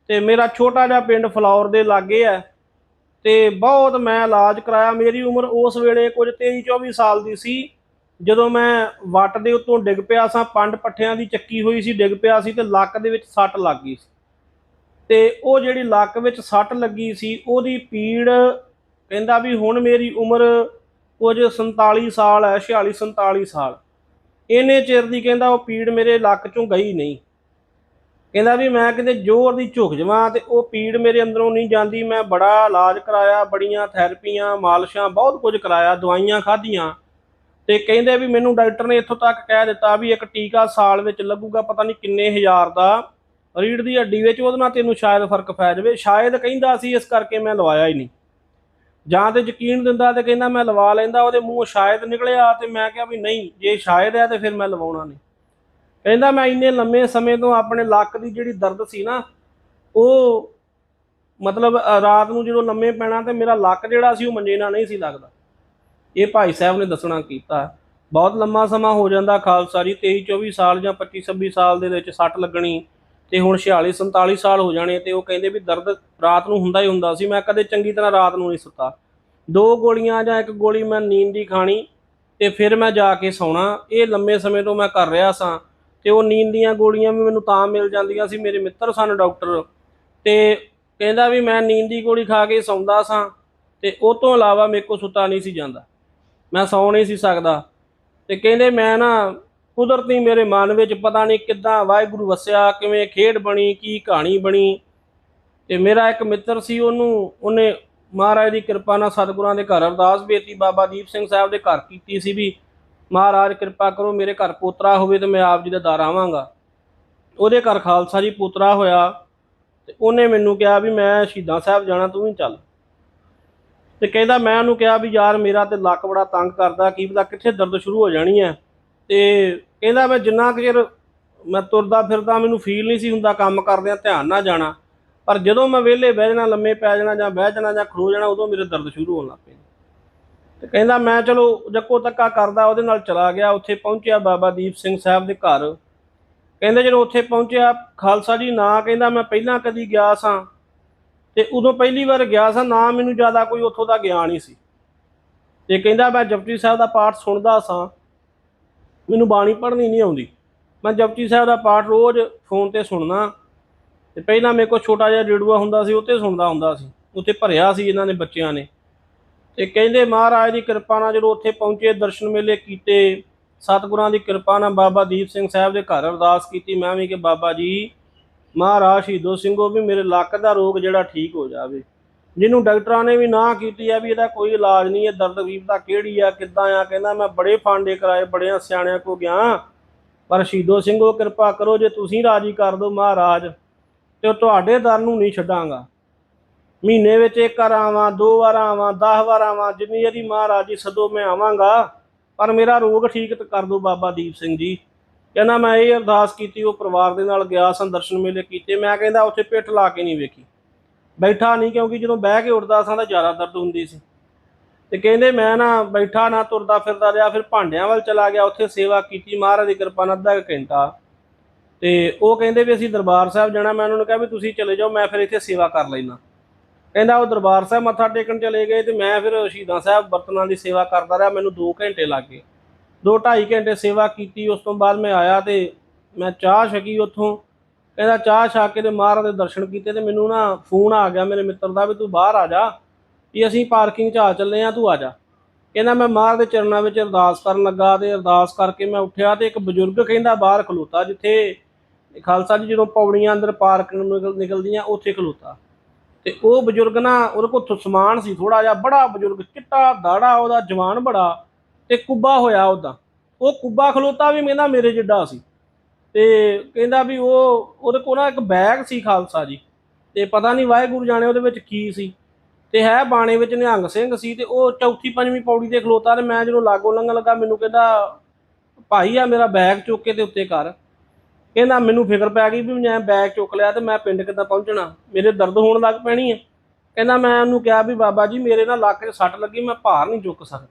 Speaker 1: ਤੇ ਮੇਰਾ ਛੋਟਾ ਜਿਹਾ ਪਿੰਡ ਫਲੌਰ ਦੇ ਲਾਗੇ ਹੈ ਤੇ ਬਹੁਤ ਮੈਂ ਇਲਾਜ ਕਰਾਇਆ। ਮੇਰੀ ਉਮਰ ਉਸ ਵੇਲੇ ਕੁਝ 23 24 ਸਾਲ ਦੀ ਸੀ। ਜਦੋਂ ਮੈਂ ਵੱਟ ਦੇ ਉੱਤੋਂ ਡਿੱਗ ਪਿਆ ਸਾਂ, ਪੰਡ ਪੱਠਿਆਂ ਦੀ ਚੱਕੀ ਹੋਈ ਸੀ, ਡਿੱਗ ਪਿਆ ਸੀ ਤੇ ਲੱਕ ਦੇ ਵਿੱਚ ਸੱਟ ਲੱਗ ਗਈ ਸੀ। ਤੇ ਉਹ ਜਿਹੜੀ ਲੱਕ ਵਿੱਚ ਸੱਟ ਲੱਗੀ ਸੀ, ਉਹਦੀ ਪੀੜ ਕਹਿੰਦਾ ਵੀ ਹੁਣ ਮੇਰੀ ਉਮਰ ਕੁਝ 47 ਸਾਲ ਹੈ 46 47 ਸਾਲ। ਇਹਨੇ ਚਿਰ ਦੀ ਕਹਿੰਦਾ ਉਹ ਪੀੜ ਮੇਰੇ ਲੱਕ ਚੋਂ ਗਈ ਨਹੀਂ। ਕਹਿੰਦਾ ਵੀ ਮੈਂ ਕਿਤੇ ਜ਼ੋਰ ਦੀ ਝੁਕ ਜਾਵਾਂ ਤੇ ਉਹ ਪੀੜ ਮੇਰੇ ਅੰਦਰੋਂ ਨਹੀਂ ਜਾਂਦੀ। ਮੈਂ ਬੜਾ ਇਲਾਜ ਕਰਾਇਆ, ਬੜੀਆਂ ਥੈਰੇਪੀਆਂ, ਮਾਲਸ਼ਾਂ, ਬਹੁਤ ਕੁਝ ਕਰਾਇਆ, ਦਵਾਈਆਂ ਖਾਧੀਆਂ। ਤੇ ਕਹਿੰਦੇ ਵੀ ਮੈਨੂੰ ਡਾਕਟਰ ਨੇ ਇੱਥੋਂ ਤੱਕ ਕਹਿ ਦਿੱਤਾ ਵੀ ਇੱਕ ਟੀਕਾ ਸਾਲ ਵਿੱਚ ਲੱਗੂਗਾ, ਪਤਾ ਨਹੀਂ ਕਿੰਨੇ ਹਜ਼ਾਰ ਦਾ। ਰੀੜ ਦੀ ਹੱਡੀ ਵਿੱਚ ਉਹਦੇ ਨਾਲ ਤੈਨੂੰ ਸ਼ਾਇਦ ਫ਼ਰਕ ਪੈ ਜਾਵੇ। ਸ਼ਾਇਦ ਕਹਿੰਦਾ ਸੀ ਇਸ ਕਰਕੇ ਮੈਂ ਲਵਾਇਆ ਹੀ ਨਹੀਂ। ਜਾਂ ਤੇ ਯਕੀਨ ਦਿੰਦਾ ਤੇ ਕਹਿੰਦਾ ਮੈਂ ਲਵਾ ਲੈਂਦਾ, ਉਹਦੇ ਮੂੰਹ ਸ਼ਾਇਦ ਨਿਕਲਿਆ ਤੇ ਮੈਂ ਕਿਹਾ ਵੀ ਨਹੀਂ, ਜੇ ਸ਼ਾਇਦ ਹੈ ਤੇ ਫਿਰ ਮੈਂ ਲਵਾਉਣਾ ਨਹੀਂ। ਕਹਿੰਦਾ ਮੈਂ ਇੰਨੇ ਲੰਮੇ ਸਮੇਂ ਤੋਂ ਆਪਣੇ ਲੱਕ ਦੀ ਜਿਹੜੀ ਦਰਦ ਸੀ ਨਾ, ਉਹ ਮਤਲਬ ਰਾਤ ਨੂੰ ਜਦੋਂ ਲੰਮੇ ਪੈਣਾ ਤੇ ਮੇਰਾ ਲੱਕ ਜਿਹੜਾ ਸੀ ਉਹ ਮੰਜੇ ਨਾਲ ਨਹੀਂ ਸੀ ਲੱਗਦਾ। ਇਹ ਭਾਈ ਸਾਹਿਬ ਨੇ ਦੱਸਣਾ ਕੀਤਾ। ਬਹੁਤ ਲੰਮਾ ਸਮਾਂ ਹੋ ਜਾਂਦਾ ਖਾਲਸਾ ਜੀ 23 24 ਸਾਲ ਜਾਂ 25 26 ਸਾਲ ਦੇ ਵਿੱਚ ਸੱਟ ਲੱਗਣੀ। ਤੇ ਹੁਣ 46 47 ਸਾਲ ਹੋ ਜਾਣੇ ਤੇ ਉਹ ਕਹਿੰਦੇ ਵੀ ਦਰਦ ਰਾਤ ਨੂੰ ਹੁੰਦਾ ਹੀ ਹੁੰਦਾ ਸੀ। ਮੈਂ ਕਦੇ ਚੰਗੀ ਤਰ੍ਹਾਂ ਰਾਤ ਨੂੰ ਨਹੀਂ ਸੁੱਤਾ। ਦੋ ਗੋਲੀਆਂ ਜਾਂ ਇੱਕ ਗੋਲੀ ਮੈਂ ਨੀਂਦ ਦੀ ਖਾਣੀ ਤੇ ਫਿਰ ਮੈਂ ਜਾ ਕੇ ਸੌਣਾ। ਇਹ ਲੰਮੇ ਸਮੇਂ ਤੋਂ ਮੈਂ ਕਰ ਰਿਹਾ ਸਾਂ ਤੇ ਉਹ ਨੀਂਦ ਦੀਆਂ ਗੋਲੀਆਂ ਵੀ ਮੈਨੂੰ ਤਾਂ ਮਿਲ ਜਾਂਦੀਆਂ ਸੀ। ਮੇਰੇ ਮਿੱਤਰ ਸਨ ਡਾਕਟਰ ਤੇ ਕਹਿੰਦਾ ਵੀ ਮੈਂ ਨੀਂਦ ਦੀ ਗੋਲੀ ਖਾ ਕੇ ਸੌਂਦਾ ਸਾਂ ਤੇ ਉਹ ਤੋਂ ਇਲਾਵਾ ਮੇਰੇ ਕੋਲ ਸੁੱਤਾ ਨਹੀਂ ਸੀ ਜਾਂਦਾ। ਮੈਂ ਸੌ ਨਹੀਂ ਸੀ ਸਕਦਾ। ਤੇ ਕਹਿੰਦੇ ਮੈਂ ਨਾ ਕੁਦਰਤੀ ਮੇਰੇ ਮਨ ਵਿੱਚ ਪਤਾ ਨਹੀਂ ਕਿੱਦਾਂ ਵਾਹਿਗੁਰੂ ਵਸਿਆ, ਕਿਵੇਂ ਖੇਡ ਬਣੀ, ਕੀ ਕਹਾਣੀ ਬਣੀ। ਤੇ ਮੇਰਾ ਇੱਕ ਮਿੱਤਰ ਸੀ, ਉਹਨੂੰ, ਉਹਨੇ ਮਹਾਰਾਜ ਦੀ ਕਿਰਪਾ ਨਾਲ ਸਤਿਗੁਰਾਂ ਦੇ ਘਰ ਅਰਦਾਸ ਬੇਤੀ ਬਾਬਾ ਦੀਪ ਸਿੰਘ ਸਾਹਿਬ ਦੇ ਘਰ ਕੀਤੀ ਸੀ ਵੀ, ਮਹਾਰਾਜ ਕਿਰਪਾ ਕਰੋ ਮੇਰੇ ਘਰ ਪੋਤਰਾ ਹੋਵੇ ਤੇ ਮੈਂ ਆਪ ਜੀ ਦਾ ਦਰ ਆਵਾਂਗਾ। ਉਹਦੇ ਘਰ ਖਾਲਸਾ ਜੀ ਪੋਤਰਾ ਹੋਇਆ ਤੇ ਉਹਨੇ ਮੈਨੂੰ ਕਿਹਾ ਵੀ ਮੈਂ ਸ਼ਹੀਦਾਂ ਸਾਹਿਬ ਜਾਣਾ, ਤੂੰ ਵੀ ਚੱਲ। ਤੇ ਕਹਿੰਦਾ ਮੈਂ ਉਹਨੂੰ ਕਿਹਾ ਵੀ ਯਾਰ ਮੇਰਾ ਤੇ ਲੱਕ ਬੜਾ ਤੰਗ ਕਰਦਾ, ਕੀ ਪਤਾ ਕਿੱਥੇ ਦਰਦ ਸ਼ੁਰੂ ਹੋ ਜਾਣੀ ਹੈ। ਤੇ ਕਹਿੰਦਾ ਮੈਂ ਜਿੰਨਾ ਕੁ ਚਿਰ ਮੈਂ ਤੁਰਦਾ ਫਿਰਦਾ ਮੈਨੂੰ ਫੀਲ ਨਹੀਂ ਸੀ ਹੁੰਦਾ ਕੰਮ ਕਰਦਿਆਂ ਧਿਆਨ ਨਾ ਜਾਣਾ। ਪਰ ਜਦੋਂ ਮੈਂ ਵਿਹਲੇ ਬਹਿ ਜਾਣਾ, ਲੰਮੇ ਪੈ ਜਾਣਾ ਜਾਂ ਬਹਿ ਜਾਣਾ ਜਾਂ ਖਲੋ ਜਾਣਾ, ਉਦੋਂ ਮੇਰੇ ਦਰਦ ਸ਼ੁਰੂ ਹੋਣ ਲੱਗ ਪਏ ਤੇ ਕਹਿੰਦਾ ਮੈਂ ਚਲੋ ਜੱਕੋ ਤੱਕਾ ਕਰਦਾ, ਉਹਦੇ ਨਾਲ ਚਲਾ ਗਿਆ, ਉੱਥੇ ਪਹੁੰਚਿਆ ਬਾਬਾ ਦੀਪ ਸਿੰਘ ਸਾਹਿਬ ਦੇ ਘਰ। ਕਹਿੰਦੇ ਜਦੋਂ ਉੱਥੇ ਪਹੁੰਚਿਆ, ਖਾਲਸਾ ਜੀ ਨਾ ਕਹਿੰਦਾ ਮੈਂ ਪਹਿਲਾਂ ਕਦੀ ਗਿਆ ਸਾਂ। ਤੇ ਉਦੋਂ ਪਹਿਲੀ ਵਾਰ ਗਿਆ ਸਾਂ, ਨਾ ਮੈਨੂੰ ਜ਼ਿਆਦਾ ਕੋਈ ਉੱਥੋਂ ਦਾ ਗਿਆਨ ਹੀ ਸੀ। ਤੇ ਕਹਿੰਦਾ ਮੈਂ ਜਪਜੀ ਸਾਹਿਬ ਦਾ ਪਾਠ ਸੁਣਦਾ ਸਾਂ। ਮੈਨੂੰ ਬਾਣੀ ਪੜ੍ਹਨੀ ਨਹੀਂ ਆਉਂਦੀ। ਮੈਂ ਜਪਜੀ ਸਾਹਿਬ ਦਾ ਪਾਠ ਰੋਜ਼ ਫੋਨ ਤੇ ਸੁਣਨਾ। ਤੇ ਪਹਿਲਾਂ ਮੇਰੇ ਕੋਲ ਛੋਟਾ ਜਿਹਾ ਰੇਡੂਆ ਹੁੰਦਾ ਸੀ ਉੱਤੇ ਸੁਣਦਾ ਹੁੰਦਾ ਸੀ। ਉੱਥੇ ਭਰਿਆ ਸੀ ਇਹਨਾਂ ਨੇ ਬੱਚਿਆਂ ਨੇ। ਤੇ ਕਹਿੰਦੇ ਮਹਾਰਾਜ ਦੀ ਕਿਰਪਾ ਨਾਲ ਜਦੋਂ ਉੱਥੇ ਪਹੁੰਚੇ, ਦਰਸ਼ਨ ਮੇਲੇ ਕੀਤੇ, ਸਤਿਗੁਰਾਂ ਦੀ ਕਿਰਪਾ ਨਾਲ ਬਾਬਾ ਦੀਪ ਸਿੰਘ ਸਾਹਿਬ ਦੇ ਘਰ ਅਰਦਾਸ ਕੀਤੀ, ਮੈਂ ਵੀ ਕਿ ਬਾਬਾ ਜੀ, ਮਹਾਰਾਜ ਸ਼ਹੀਦੋ ਸਿੰਘੋ ਵੀ ਮੇਰੇ ਲੱਕ ਦਾ ਰੋਗ ਜਿਹੜਾ ਠੀਕ ਹੋ ਜਾਵੇ। ਜਿਹਨੂੰ ਡਾਕਟਰਾਂ ਨੇ ਵੀ ਨਾ ਕੀਤੀ ਆ ਵੀ ਇਹਦਾ ਕੋਈ ਇਲਾਜ ਨਹੀਂ ਹੈ ਦਰਦ ਵੀਰਤਾ ਕਿਹੜੀ ਆ, ਕਿੱਦਾਂ ਆ, ਕਹਿੰਦਾ ਮੈਂ ਬੜੇ ਫਾਂਡੇ ਕਰਾਏ, ਬੜਿਆਂ ਸਿਆਣਿਆਂ ਕੋ ਗਿਆ। ਪਰ ਸ਼ਹੀਦੋ ਸਿੰਘੋ ਕਿਰਪਾ ਕਰੋ ਜੇ ਤੁਸੀਂ ਰਾਜੀ ਕਰ ਦਿਓ ਮਹਾਰਾਜ, ਤੇ ਉਹ ਤੁਹਾਡੇ ਦਰ ਨੂੰ ਨਹੀਂ ਛੱਡਾਂਗਾ। ਮਹੀਨੇ ਵਿੱਚ ਇੱਕ ਵਾਰ ਆਵਾਂ, ਦੋ ਵਾਰ ਆਵਾਂ 10 ਵਾਰ ਆਵਾਂ, ਜਿੰਨੀ ਵਾਰੀ ਮਹਾਰਾਜ ਜੀ ਸਦੋ ਮੈਂ ਆਵਾਂਗਾ, ਪਰ ਮੇਰਾ ਰੋਗ ਠੀਕ ਕਰ ਦਿਓ ਬਾਬਾ ਦੀਪ ਸਿੰਘ ਜੀ। ਕਹਿੰਦਾ ਮੈਂ ਇਹ ਅਰਦਾਸ ਕੀਤੀ, ਉਹ ਪਰਿਵਾਰ ਦੇ ਨਾਲ ਗਿਆ, ਸੰਦਰਸ਼ਨ ਮੇਲੇ ਕੀਤੇ, ਮੈਂ ਕਹਿੰਦਾ ਉੱਥੇ ਪਿੱਠ ਲਾ ਕੇ ਨਹੀਂ ਵੇਖੀ। ਬੈਠਾ ਨਹੀਂ ਕਿਉਂਕਿ ਜਦੋਂ ਬਹਿ ਕੇ ਉੱਠਦਾ ਸਾਂ ਤਾਂ ਜ਼ਿਆਦਾ ਦਰਦ ਹੁੰਦੀ ਸੀ। ਤੇ ਕਹਿੰਦੇ ਮੈਂ ਨਾ ਬੈਠਾ ਨਾ ਤੁਰਦਾ ਫਿਰਦਾ ਰਿਹਾ, ਫਿਰ ਭਾਂਡਿਆਂ ਵੱਲ ਚਲਾ ਗਿਆ, ਉੱਥੇ ਸੇਵਾ ਕੀਤੀ, ਮਹਾਰਾਜ ਦੀ ਕਿਰਪਾ ਨਾਲ ਅੱਧਾ ਕੁ ਘੰਟਾ। ਤੇ ਉਹ ਕਹਿੰਦੇ ਵੀ ਅਸੀਂ ਦਰਬਾਰ ਸਾਹਿਬ ਜਾਣਾ, ਮੈਂ ਉਹਨਾਂ ਨੂੰ ਕਿਹਾ ਵੀ ਤੁਸੀਂ ਚਲੇ ਜਾਓ, ਮੈਂ ਫਿਰ ਇੱਥੇ ਸੇਵਾ ਕਰ ਲੈਣਾ ਕਹਿੰਦਾ ਉਹ ਦਰਬਾਰ ਸਾਹਿਬ ਮੱਥਾ ਟੇਕਣ ਚਲੇ ਗਏ ਤੇ ਮੈਂ ਫਿਰ ਸ਼ਹੀਦਾਂ ਸਾਹਿਬ ਬਰਤਨਾਂ ਦੀ ਸੇਵਾ ਕਰਦਾ ਰਿਹਾ, ਮੈਨੂੰ 2 ਘੰਟੇ ਲੱਗ ਗਏ। 2 2.5 ਘੰਟੇ ਸੇਵਾ ਕੀਤੀ, ਉਸ ਤੋਂ ਬਾਅਦ ਮੈਂ ਆਇਆ ਤੇ ਮੈਂ ਚਾਹ ਛਕੀ ਉੱਥੋਂ। ਕਹਿੰਦਾ ਚਾਹ ਛਾ ਕੇ ਤੇ ਮਹਾਰਾਜ ਦੇ ਦਰਸ਼ਨ ਕੀਤੇ ਤੇ ਮੈਨੂੰ ਨਾ ਫੋਨ ਆ ਗਿਆ ਮੇਰੇ ਮਿੱਤਰ ਦਾ ਵੀ ਤੂੰ ਬਾਹਰ ਆ ਜਾ, ਵੀ ਅਸੀਂ ਪਾਰਕਿੰਗ 'ਚ ਆ ਚੱਲੇ ਆ, ਤੂੰ ਆ ਜਾ। ਕਹਿੰਦਾ ਮੈਂ ਮਹਾਰਾਜ ਦੇ ਚਰਨਾਂ ਵਿੱਚ ਅਰਦਾਸ ਕਰਨ ਲੱਗਾ ਤੇ ਅਰਦਾਸ ਕਰਕੇ ਮੈਂ ਉੱਠਿਆ ਤੇ ਇੱਕ ਬਜ਼ੁਰਗ ਕਹਿੰਦਾ ਬਾਹਰ ਖਲੋਤਾ, ਜਿੱਥੇ ਖਾਲਸਾ ਜੀ ਜਦੋਂ ਪੌੜੀਆਂ ਅੰਦਰ ਪਾਰਕਿੰਗ ਨੂੰ ਨਿਕਲ- ਨਿਕਲਦੀਆਂ, ਉੱਥੇ ਖਲੋਤਾ। ਤੇ ਉਹ ਬਜ਼ੁਰਗ ਨਾ ਉਹਦੇ ਕੋਲ ਸਮਾਨ ਸੀ ਥੋੜਾ ਜਿਹਾ, ਬੜਾ ਬਜ਼ੁਰਗ, ਚਿੱਟਾ, ਦਾੜਾ, ਉਹਦਾ ਜਵਾਨ ਬੜਾ ਤੇ ਕੁੱਬਾ ਹੋਇਆ ਉਹਦਾ। ਉਹ ਕੁੱਬਾ ਖਲੋਤਾ ਵੀ ਕਹਿੰਦਾ ਮੇਰੇ ਜਿੱਡਾ ਸੀ। ਤੇ ਕਹਿੰਦਾ ਵੀ ਉਹ, ਉਹਦੇ ਕੋਲ ਨਾ ਇੱਕ ਬੈਗ ਸੀ ਖਾਲਸਾ ਜੀ, ਤੇ ਪਤਾ ਨਹੀਂ ਵਾਹਿਗੁਰੂ ਜਾਣੇ ਉਹਦੇ ਵਿੱਚ ਕੀ ਸੀ। ਤੇ ਹੈ ਬਾਣੇ ਵਿੱਚ ਨਿਹੰਗ ਸਿੰਘ ਸੀ ਤੇ ਉਹ ਚੌਥੀ ਪੰਜਵੀਂ ਪੌੜੀ ਤੇ ਖਲੋਤਾ ਤੇ ਮੈਂ ਜਦੋਂ ਲਾਗੋ ਲੰਘਣ ਲੱਗਾ ਮੈਨੂੰ ਕਹਿੰਦਾ, ਭਾਈ ਆ ਮੇਰਾ ਬੈਗ ਚੁੱਕ ਕੇ ਤੇ ਉੱਤੇ ਕਰ। ਕਹਿੰਦਾ ਮੈਨੂੰ ਫਿਕਰ ਪੈ ਗਈ ਵੀ ਮੈਂ ਬੈਗ ਚੁੱਕ ਲਿਆ ਤੇ ਮੈਂ ਪਿੰਡ ਕਿੱਦਾਂ ਪਹੁੰਚਣਾ, ਮੇਰੇ ਦਰਦ ਹੋਣ ਲੱਗ ਪੈਣੀ ਹੈ ਕਹਿੰਦਾ ਮੈਂ ਉਹਨੂੰ ਕਿਹਾ ਵੀ ਬਾਬਾ ਜੀ ਮੇਰੇ ਨਾਲ ਲੱਕ 'ਚ ਸੱਟ ਲੱਗੀ, ਮੈਂ ਭਾਰ ਨਹੀਂ ਚੁੱਕ ਸਕਦਾ।